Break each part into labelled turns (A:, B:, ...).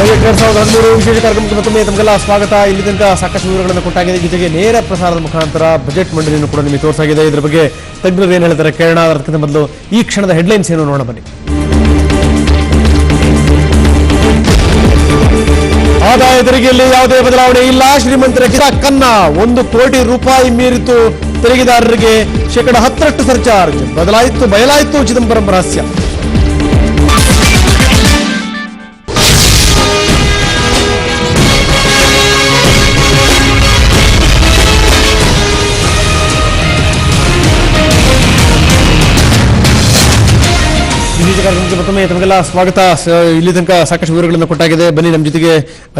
A: ವಿಶೇಷ ಕಾರ್ಯಕ್ರಮಕ್ಕೆ ಮತ್ತೊಮ್ಮೆ ತಮಗೆಲ್ಲ ಸ್ವಾಗತ. ಇಲ್ಲಿ ತನಕ ಸಾಕಷ್ಟು ವಿವರಗಳನ್ನು ಕೊಟ್ಟಾಗಿದೆ. ಜೊತೆಗೆ ನೇರ ಪ್ರಸಾರದ ಮುಖಾಂತರ ಬಜೆಟ್ ಮಂಡಳಿಯನ್ನು ಕೂಡ ನಿಮಗೆ ತೋರಿಸಾಗಿದೆ. ಇದರ ಬಗ್ಗೆ ತಜ್ಞರು ಏನು ಹೇಳ್ತಾರೆ ಕೇಳೋಣ. ಅದಕ್ಕಿಂತ ಮೊದಲು ಈ ಕ್ಷಣದ ಹೆಡ್ಲೈನ್ಸ್ ಏನು ನೋಡೋಣ ಬನ್ನಿ. ಆದಾಯ ತೆರಿಗೆಯಲ್ಲಿ ಯಾವುದೇ ಬದಲಾವಣೆ ಇಲ್ಲ. ಶ್ರೀಮಂತರ ಕಿರ ಕನ್ನ. ಒಂದು ಕೋಟಿ ರೂಪಾಯಿ ಮೀರಿತು ತೆರಿಗೆದಾರರಿಗೆ ಶೇಕಡ ಹತ್ತರಷ್ಟು ಸರ್ಚಾರ್ಜ್. ಬದಲಾಯಿತು, ಬಯಲಾಯಿತು ಚಿದಂಬರಂ ರಹಸ್ಯ. ಮತ್ತೊಮ್ಮೆ ತಮಗೆಲ್ಲ ಸ್ವಾಗತ. ಇಲ್ಲಿ ತನಕ ಸಾಕಷ್ಟು ವಿವರಗಳನ್ನು ಕೊಟ್ಟಾಗಿದೆ. ಬನ್ನಿ ನಮ್ಮ ಜೊತೆಗೆ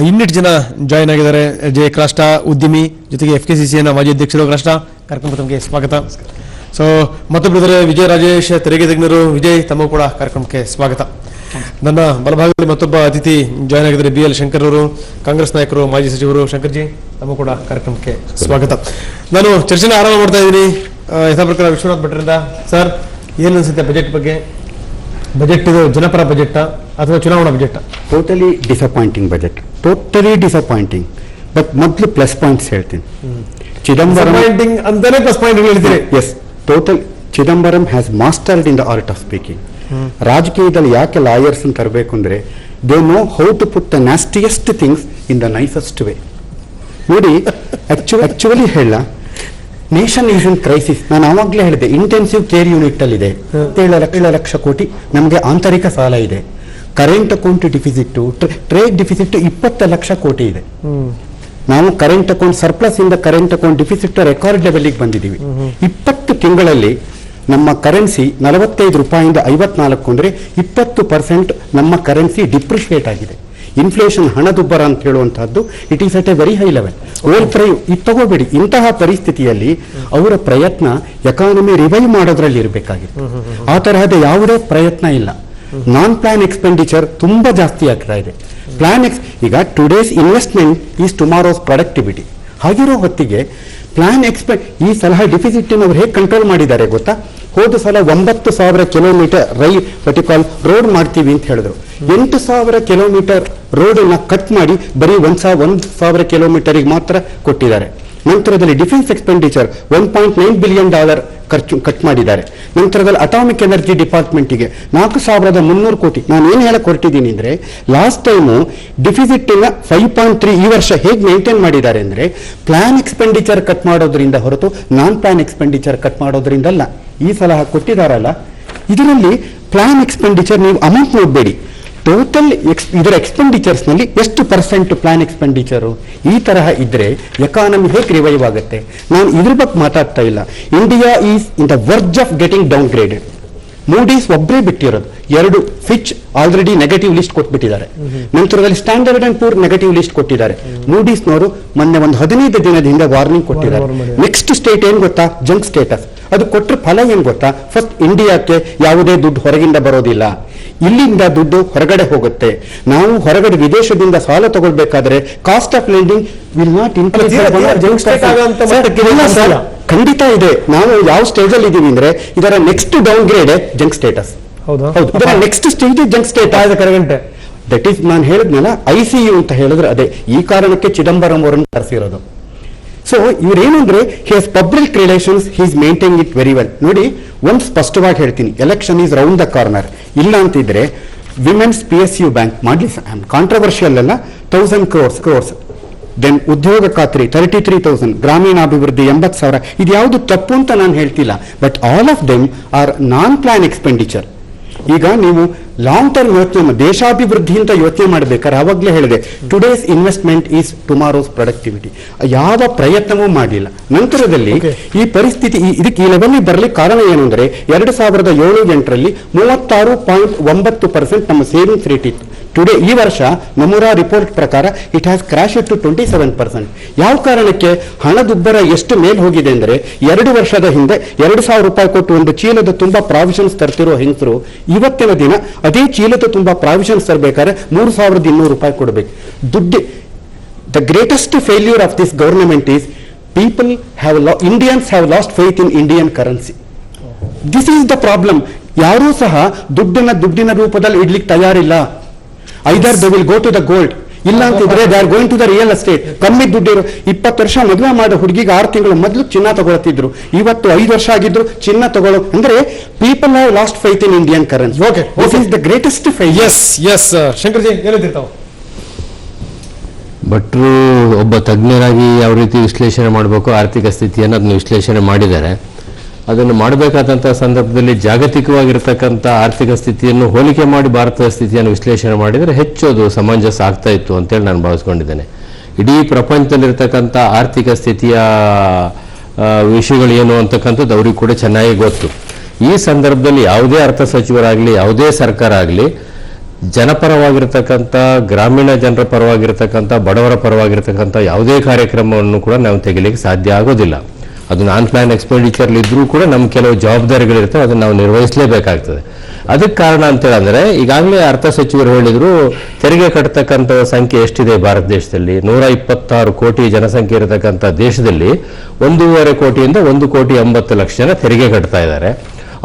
A: ಇನ್ನಿಟ್ಟು ಜನ ಜಾಯಿನ್ ಆಗಿದ್ದಾರೆ. ಜೆ ಕ್ರಾಷ್ಟ ಉದ್ಯಮಿ ಜೊತೆಗೆ ಎಫ್ ಕೆ ಸಿ ಸಿನ ಮಾಜಿ ಅಧ್ಯಕ್ಷರು. ಕ್ರಾಷ್ಟ ಕಾರ್ಯಕ್ರಮಕ್ಕೆ ತಮಗೆ ಸ್ವಾಗತ. ಸೊ ಮತ್ತೊಬ್ಬರಿದ್ರೆ ವಿಜಯ ರಾಜೇಶ್, ತೆರಿಗೆ ತಜ್ಞರು, ವಿಜಯ್, ತಮ್ಮ ಕೂಡ ಕಾರ್ಯಕ್ರಮಕ್ಕೆ ಸ್ವಾಗತ. ನನ್ನ ಬಲಭಾಗದಲ್ಲಿ ಮತ್ತೊಬ್ಬ ಅತಿಥಿ ಜಾಯ್ನ್ ಆಗಿದ್ದಾರೆ ಬಿ ಎಲ್ ಶಂಕರ್ ಅವರು, ಕಾಂಗ್ರೆಸ್ ನಾಯಕರು, ಮಾಜಿ ಸಚಿವರು. ಶಂಕರ್ಜಿ ತಮ್ಮ ಕೂಡ ಕಾರ್ಯಕ್ರಮಕ್ಕೆ ಸ್ವಾಗತ. ನಾನು ಚರ್ಚೆನ ಆರಂಭ ಮಾಡ್ತಾ ಇದ್ದೀನಿ. ಯಥಾ ಪ್ರಕಾರ ವಿಶ್ವನಾಥ್ ಭಟ್ರಿಂದ. ಸರ್, ಏನು ಅನಿಸುತ್ತೆ ಬಜೆಟ್ ಬಗ್ಗೆ? ಬಜೆಟ್ ಇದು ಜನಪರ ಬಜೆಟ್ ಅಥವಾ ಚುನಾವಣಾ budget
B: totally disappointing budget totally disappointing but ಮೊದಲು ಪ್ಲಸ್ ಪಾಯಿಂಟ್ಸ್ ಹೇಳ್ತೀನಿ. ಚಿದಂಬರಂ
A: ಅಂತಲೇ ಅಂತಾನೆ ಪ್ಲಸ್ ಪಾಯಿಂಟ್ ಹೇಳಿದ್ರೆ
B: yes total Chidambaram has mastered in the art of speaking ರಾಜಕೀಯದಲ್ಲಿ ಯಾಕೆ ಲಾಯರ್ಸ್ ತರಬೇಕು ಅಂದ್ರೆ they know how to put the nastiest things in the nicest way ನೋಡಿ ಆಕ್ಚುಲಿ ಹೇಳ ನೇಷನ್ ಯೂಶನ್ ಕ್ರೈಸಿಸ್ ನಾನು ಆವಾಗಲೇ ಹೇಳಿದೆ ಇಂಟೆನ್ಸಿವ್ ಕೇರ್ ಯೂನಿಟ್ ಅಲ್ಲಿ ಇದೆ ಏಳು ಲಕ್ಷ ಏಳು ಲಕ್ಷ ಕೋಟಿ ನಮಗೆ ಆಂತರಿಕ ಸಾಲ ಇದೆ. Current account deficit trade deficit ಇಪ್ಪತ್ತು ಲಕ್ಷ ಕೋಟಿ ಇದೆ. ನಾವು ಕರೆಂಟ್ ಅಕೌಂಟ್ ಸರ್ಪ್ಲಸ್ ಇಂದ ಕರೆಂಟ್ ಅಕೌಂಟ್ ಡಿಫಿಸಿಟ್ ರೆಕಾರ್ಡ್ ಲೆವೆಲ್ಗೆ ಬಂದಿದ್ದೀವಿ. ಇಪ್ಪತ್ತು ತಿಂಗಳಲ್ಲಿ ನಮ್ಮ ಕರೆನ್ಸಿ ನಲವತ್ತೈದು ರೂಪಾಯಿಂದ ಐವತ್ನಾಲ್ಕು ಅಂದ್ರೆ ಇಪ್ಪತ್ತು ಪರ್ಸೆಂಟ್ ನಮ್ಮ ಕರೆನ್ಸಿ ಡಿಪ್ರಿಷಿಯೇಟ್ ಆಗಿದೆ. ಇನ್ಫ್ಲೇಷನ್ ಹಣದುಬ್ಬರ ಅಂತ ಹೇಳುವಂತಹದ್ದು it is at a very high level ಓಲ್ ಪ್ರೈ ಇದು ತಗೋಬೇಡಿ. ಇಂತಹ ಪರಿಸ್ಥಿತಿಯಲ್ಲಿ ಅವರ ಪ್ರಯತ್ನ ಎಕಾನಮಿ ರಿವೈವ್ ಮಾಡೋದ್ರಲ್ಲಿ ಇರಬೇಕಾಗಿದೆ ಆ ತರಹದ ಯಾವುದೇ ಪ್ರಯತ್ನ ಇಲ್ಲ. ನಾನ್ ಪ್ಲಾನ್ ಎಕ್ಸ್ಪೆಂಡಿಚರ್ ತುಂಬಾ ಜಾಸ್ತಿ ಆಗ್ತಾ ಇದೆ. ಪ್ಲಾನ್ ಎಕ್ಸ್ ಈಗ today's investment is tomorrow's productivity ಹಾಗಿರೋ ಹೊತ್ತಿಗೆ ಪ್ಲಾನ್ ಎಕ್ಸ್ಪೆ ಈ ಸಲಹೆ ಡಿಫಿಸಿಟ್ ಅವ್ರು ಹೇಗೆ ಕಂಟ್ರೋಲ್ ಮಾಡಿದ್ದಾರೆ ಗೊತ್ತಾ? ಹೋದ ಸಲ ಒಂಬತ್ತು ಸಾವಿರ ಕಿಲೋಮೀಟರ್ ರೈ ವರ್ಟಿಕಾಲ್ ರೋಡ್ ಮಾಡ್ತೀವಿ ಅಂತ ಹೇಳಿದ್ರು. ಎಂಟು ಸಾವಿರ ಕಿಲೋಮೀಟರ್ ರೋಡ್ನ ಕಟ್ ಮಾಡಿ ಬರೀ ಒಂದು ಸಾವಿರ ಒಂದು ಸಾವಿರ ಕಿಲೋಮೀಟರಿಗೆ ಮಾತ್ರ ಕೊಟ್ಟಿದ್ದಾರೆ. ನಂತರದಲ್ಲಿ defence expenditure one point nine billion dollar ಖರ್ಚು ಕಟ್ ಮಾಡಿದ್ದಾರೆ. ನಂತರದಲ್ಲಿ ಅಟಾಮಿಕ್ ಎನರ್ಜಿ ಡಿಪಾರ್ಟ್ಮೆಂಟಿಗೆ ನಾಲ್ಕು ಸಾವಿರದ ಮುನ್ನೂರು ಕೋಟಿ. ನಾನು ಏನು ಹೇಳಕ್ಕೆ ಹೊರಟಿದ್ದೀನಿ ಅಂದರೆ ಲಾಸ್ಟ್ ಟೈಮು ಡಿಫಿಸಿಟ್ನ ಫೈವ್ ಪಾಯಿಂಟ್ ತ್ರೀ ಈ ವರ್ಷ ಹೇಗೆ ಮೇಂಟೈನ್ ಮಾಡಿದ್ದಾರೆ ಅಂದರೆ ಪ್ಲಾನ್ ಎಕ್ಸ್ಪೆಂಡಿಚರ್ ಕಟ್ ಮಾಡೋದ್ರಿಂದ ಹೊರತು ನಾನ್ ಪ್ಲಾನ್ ಎಕ್ಸ್ಪೆಂಡಿಚರ್ ಕಟ್ ಮಾಡೋದ್ರಿಂದಲ್ಲ. ಈ ಸಲ ಕೊಟ್ಟಿದ್ದಾರಲ್ಲ ಇದರಲ್ಲಿ ಪ್ಲಾನ್ ಎಕ್ಸ್ಪೆಂಡಿಚರ್ ನೀವು ಅಮೌಂಟ್ ನೋಡಬೇಡಿ. ಟೋಟಲ್ ಇದರ ಎಕ್ಸ್ಪೆಂಡಿಚರ್ಸ್ನಲ್ಲಿ ಎಷ್ಟು ಪರ್ಸೆಂಟ್ ಪ್ಲಾನ್ ಎಕ್ಸ್ಪೆಂಡಿಚರು ಈ ತರಹ ಇದ್ರೆ ಎಕಾನಮಿ ಹೇಗೆ ರಿವೈವ್ ಆಗುತ್ತೆ? ನಾನು ಇದ್ರ ಬಗ್ಗೆ ಮಾತಾಡ್ತಾ ಇಲ್ಲ. India is in the verge of getting downgraded Moody's ಒಬ್ಬರೇ ಬಿಟ್ಟಿರೋದು. ಎರಡು ಫಿಚ್ ಆಲ್ರೆಡಿ ನೆಗೆಟಿವ್ ಲಿಸ್ಟ್ ಕೊಟ್ಬಿಟ್ಟಿದ್ದಾರೆ. ನಂತರದಲ್ಲಿ standard and Poor negative list ಕೊಟ್ಟಿದ್ದಾರೆ. ಮೂಡೀಸ್ನವರು ಮೊನ್ನೆ ಒಂದು ಹದಿನೈದು ದಿನದ ಹಿಂದೆ ವಾರ್ನಿಂಗ್ ಕೊಟ್ಟಿದ್ದಾರೆ. ನೆಕ್ಸ್ಟ್ ಸ್ಟೇಟ್ ಏನ್ ಗೊತ್ತಾ? ಜಂಕ್ ಸ್ಟೇಟಸ್ ಅದು ಕೊಟ್ಟರೆ ಫಲ ಏನ್ ಗೊತ್ತಾ? ಫಸ್ಟ್ ಇಂಡಿಯಾಕ್ಕೆ ಯಾವುದೇ ದುಡ್ಡು ಹೊರಗಿಂದ ಬರೋದಿಲ್ಲ. ಇಲ್ಲಿಂದ ದುಡ್ಡು ಹೊರಗಡೆ ಹೋಗುತ್ತೆ. ನಾವು ಹೊರಗಡೆ ವಿದೇಶದಿಂದ ಸಾಲ ತಗೊಳ್ಬೇಕಾದ್ರೆ
A: cost of lending will not increase.
B: ಖಂಡಿತ ಇದೆ. ನಾವು ಯಾವ ಸ್ಟೇಜ್ ಅಲ್ಲಿ ಇದ್ದೀವಿ ಅಂದ್ರೆ ಇದರ next down grade junk status
A: ಹೌದಾ?
B: ನೆಕ್ಸ್ಟ್ ಸ್ಟೇಜ್ ಜಂಕ್ ಸ್ಟೇಟ್
A: ಆಯ್ದ ಕರಗಂಟೆ
B: ದಟ್ ಈಸ್ ನಾನು ಹೇಳಿದ್ನಲ್ಲ ಐ ಸಿ ಯು ಅಂತ ಹೇಳಿದ್ರೆ ಅದೇ ಈ ಕಾರಣಕ್ಕೆ ಚಿದಂಬರಂ ಅವರನ್ನು ಕರೆಸಿರೋದು. So ಇವ್ರೇನಂದ್ರೆ has public relations he's maintain it very well ನೋಡಿ, ಒಂದು ಸ್ಪಷ್ಟವಾಗಿ ಹೇಳ್ತೀನಿ. Election is round the corner ಇಲ್ಲ ಅಂತಿದ್ರೆ women's P S U bank ಮಾಡ್ಲಿ ಕಾಂಟ್ರವರ್ಷಿಯಲ್ ಅಲ್ಲ ತೌಸಂಡ್ ಕ್ರೋರ್ಸ್ ಕ್ರೋರ್ಸ್ ದೆನ್ ಉದ್ಯೋಗ ಖಾತ್ರಿ ತರ್ಟಿ ತ್ರೀ ತೌಸಂಡ್ ಗ್ರಾಮೀಣಾಭಿವೃದ್ಧಿ ಎಂಬತ್ತು ಸಾವಿರ. ಇದು ಯಾವುದು ತಪ್ಪು ಅಂತ ನಾನು ಹೇಳ್ತಿಲ್ಲ. But all of them are non plan expenditure ಈಗ ನೀವು ಲಾಂಗ್ ಟರ್ಮ್ ಯೋಚನೆ ದೇಶಾಭಿವೃದ್ಧಿ ಅಂತ ಯೋಚನೆ ಮಾಡಬೇಕಾದ್ರೆ ಆವಾಗಲೇ ಹೇಳಿದೆ today's investment is tomorrow's productivity ಯಾವ ಪ್ರಯತ್ನವೂ ಮಾಡಿಲ್ಲ ನಂತರದಲ್ಲಿ ಈ ಪರಿಸ್ಥಿತಿ ಇದಕ್ಕೆ ಈ ಲೆವೆಲ್ ಬರಲಿಕ್ಕೆ ಕಾರಣ ಏನು ಅಂದ್ರೆ ಎರಡು ಸಾವಿರದ ಏಳು ಎಂಟರಲ್ಲಿ ಮೂವತ್ತಾರು ಪಾಯಿಂಟ್ ಒಂಬತ್ತು ಪರ್ಸೆಂಟ್ ನಮ್ಮ ಸೇವಿಂಗ್ಸ್ ರೇಟ್ ಇತ್ತು. ಟುಡೇ ಈ ವರ್ಷ ನಮೂರಾ ರಿಪೋರ್ಟ್ ಪ್ರಕಾರ it has crash to twenty seven percent ಯಾವ ಕಾರಣಕ್ಕೆ ಹಣದುಬ್ಬರ ಎಷ್ಟು ಮೇಲ್ ಹೋಗಿದೆ ಅಂದ್ರೆ ಎರಡು ವರ್ಷದ ಹಿಂದೆ ಎರಡು ಸಾವಿರ ರೂಪಾಯಿ ಕೊಟ್ಟು ಒಂದು ಚೀಲದ ತುಂಬಾ ಪ್ರಾವಿಷನ್ಸ್ ತರ್ತಿರೋ ಹೆಂಗಸರು ಇವತ್ತಿನ ದಿನ ಅದೇ ಚೀಲದ ತುಂಬಾ ಪ್ರಾವಿಷನ್ಸ್ ತರಬೇಕಾದ್ರೆ ಮೂರು ಸಾವಿರದ ಇನ್ನೂರು ರೂಪಾಯಿ ಕೊಡಬೇಕು. ದುಡ್ಡು the greatest failure of this government is people have Indians have lost faith in Indian currency this is the problem ಯಾರೂ ಸಹ ದುಡ್ಡನ್ನ ದುಡ್ಡಿನ ರೂಪದಲ್ಲಿ ಇಡ್ಲಿಕ್ಕೆ ತಯಾರಿಲ್ಲ. Either they will go to the gold ಇಲ್ಲ ಅಂತಿದ್ರೆ they are going to the real estate ಕಮ್ಮಿ ದುಡ್ಡಿರು ಇಪ್ಪತ್ತು ವರ್ಷ ಮದುವೆ ಮಾಡೋ ಹುಡುಗಿಗೆ ಆರು ತಿಂಗಳು ಮೊದಲು ಚಿನ್ನ ತಗೊಳ್ತಿದ್ರು. ಇವತ್ತು ಐದು ವರ್ಷ ಆಗಿದ್ರು ಚಿನ್ನ ತಗೊಳ್ಳೋ ಅಂದ್ರೆ people have lost faith in Indian currency
A: okay
B: this is the greatest fight
A: S S Shankarji ಏನಂತಿರ್ತಾವ?
C: ಭಟ್ರು ಒಬ್ಬ ತಜ್ಞರಾಗಿ ಯಾವ ರೀತಿ ವಿಶ್ಲೇಷಣೆ ಮಾಡಬೇಕು ಆರ್ಥಿಕ ಸ್ಥಿತಿಯನ್ನು ಅದನ್ನು ವಿಶ್ಲೇಷಣೆ ಮಾಡಿದ್ದಾರೆ. ಅದನ್ನು ಮಾಡಬೇಕಾದಂಥ ಸಂದರ್ಭದಲ್ಲಿ ಜಾಗತಿಕವಾಗಿರ್ತಕ್ಕಂಥ ಆರ್ಥಿಕ ಸ್ಥಿತಿಯನ್ನು ಹೋಲಿಕೆ ಮಾಡಿ ಭಾರತದ ಸ್ಥಿತಿಯನ್ನು ವಿಶ್ಲೇಷಣೆ ಮಾಡಿದರೆ ಹೆಚ್ಚು ಅದು ಸಮಂಜಸ ಆಗ್ತಾ ಇತ್ತು ಅಂತೇಳಿ ನಾನು ಭಾವಿಸ್ಕೊಂಡಿದ್ದೇನೆ. ಇಡೀ ಪ್ರಪಂಚದಲ್ಲಿರ್ತಕ್ಕಂಥ ಆರ್ಥಿಕ ಸ್ಥಿತಿಯ ವಿಷಯಗಳು ಏನು ಅಂತಕ್ಕಂಥದ್ದು ಅವ್ರಿಗೆ ಕೂಡ ಚೆನ್ನಾಗಿ ಗೊತ್ತು. ಈ ಸಂದರ್ಭದಲ್ಲಿ ಯಾವುದೇ ಅರ್ಥ ಸಚಿವರಾಗಲಿ, ಯಾವುದೇ ಸರ್ಕಾರ ಆಗಲಿ, ಜನಪರವಾಗಿರ್ತಕ್ಕಂಥ, ಗ್ರಾಮೀಣ ಜನರ ಪರವಾಗಿರ್ತಕ್ಕಂಥ, ಬಡವರ ಪರವಾಗಿರ್ತಕ್ಕಂಥ ಯಾವುದೇ ಕಾರ್ಯಕ್ರಮವನ್ನು ಕೂಡ ನಾವು ತೆಗಿಲಿಕ್ಕೆ ಸಾಧ್ಯ ಆಗೋದಿಲ್ಲ. ಅದು ನಾನ್ ಪ್ಲಾನ್ ಎಕ್ಸ್ಪೆಂಡಿಚರ್ ಇದ್ರೂ ಕೂಡ ನಮ್ಮ ಕೆಲವು ಜವಾಬ್ದಾರಿಗಳಿರ್ತವೆ, ಅದನ್ನು ನಾವು ನಿರ್ವಹಿಸಲೇಬೇಕಾಗ್ತದೆ. ಅದಕ್ಕೆ ಕಾರಣ ಅಂತ ಹೇಳಿದ್ರೆ ಈಗಾಗಲೇ ಅರ್ಥ ಸಚಿವರು ಹೇಳಿದ್ರು, ತೆರಿಗೆ ಕಟ್ಟತಕ್ಕಂಥ ಸಂಖ್ಯೆ ಎಷ್ಟಿದೆ ಭಾರತ ದೇಶದಲ್ಲಿ? ನೂರ ಇಪ್ಪತ್ತಾರು ಕೋಟಿ ಜನಸಂಖ್ಯೆ ಇರತಕ್ಕಂಥ ದೇಶದಲ್ಲಿ ಒಂದೂವರೆ ಕೋಟಿಯಿಂದ ಒಂದು ಕೋಟಿ ಎಂಬತ್ತು ಲಕ್ಷ ಜನ ತೆರಿಗೆ ಕಟ್ತಾ ಇದ್ದಾರೆ.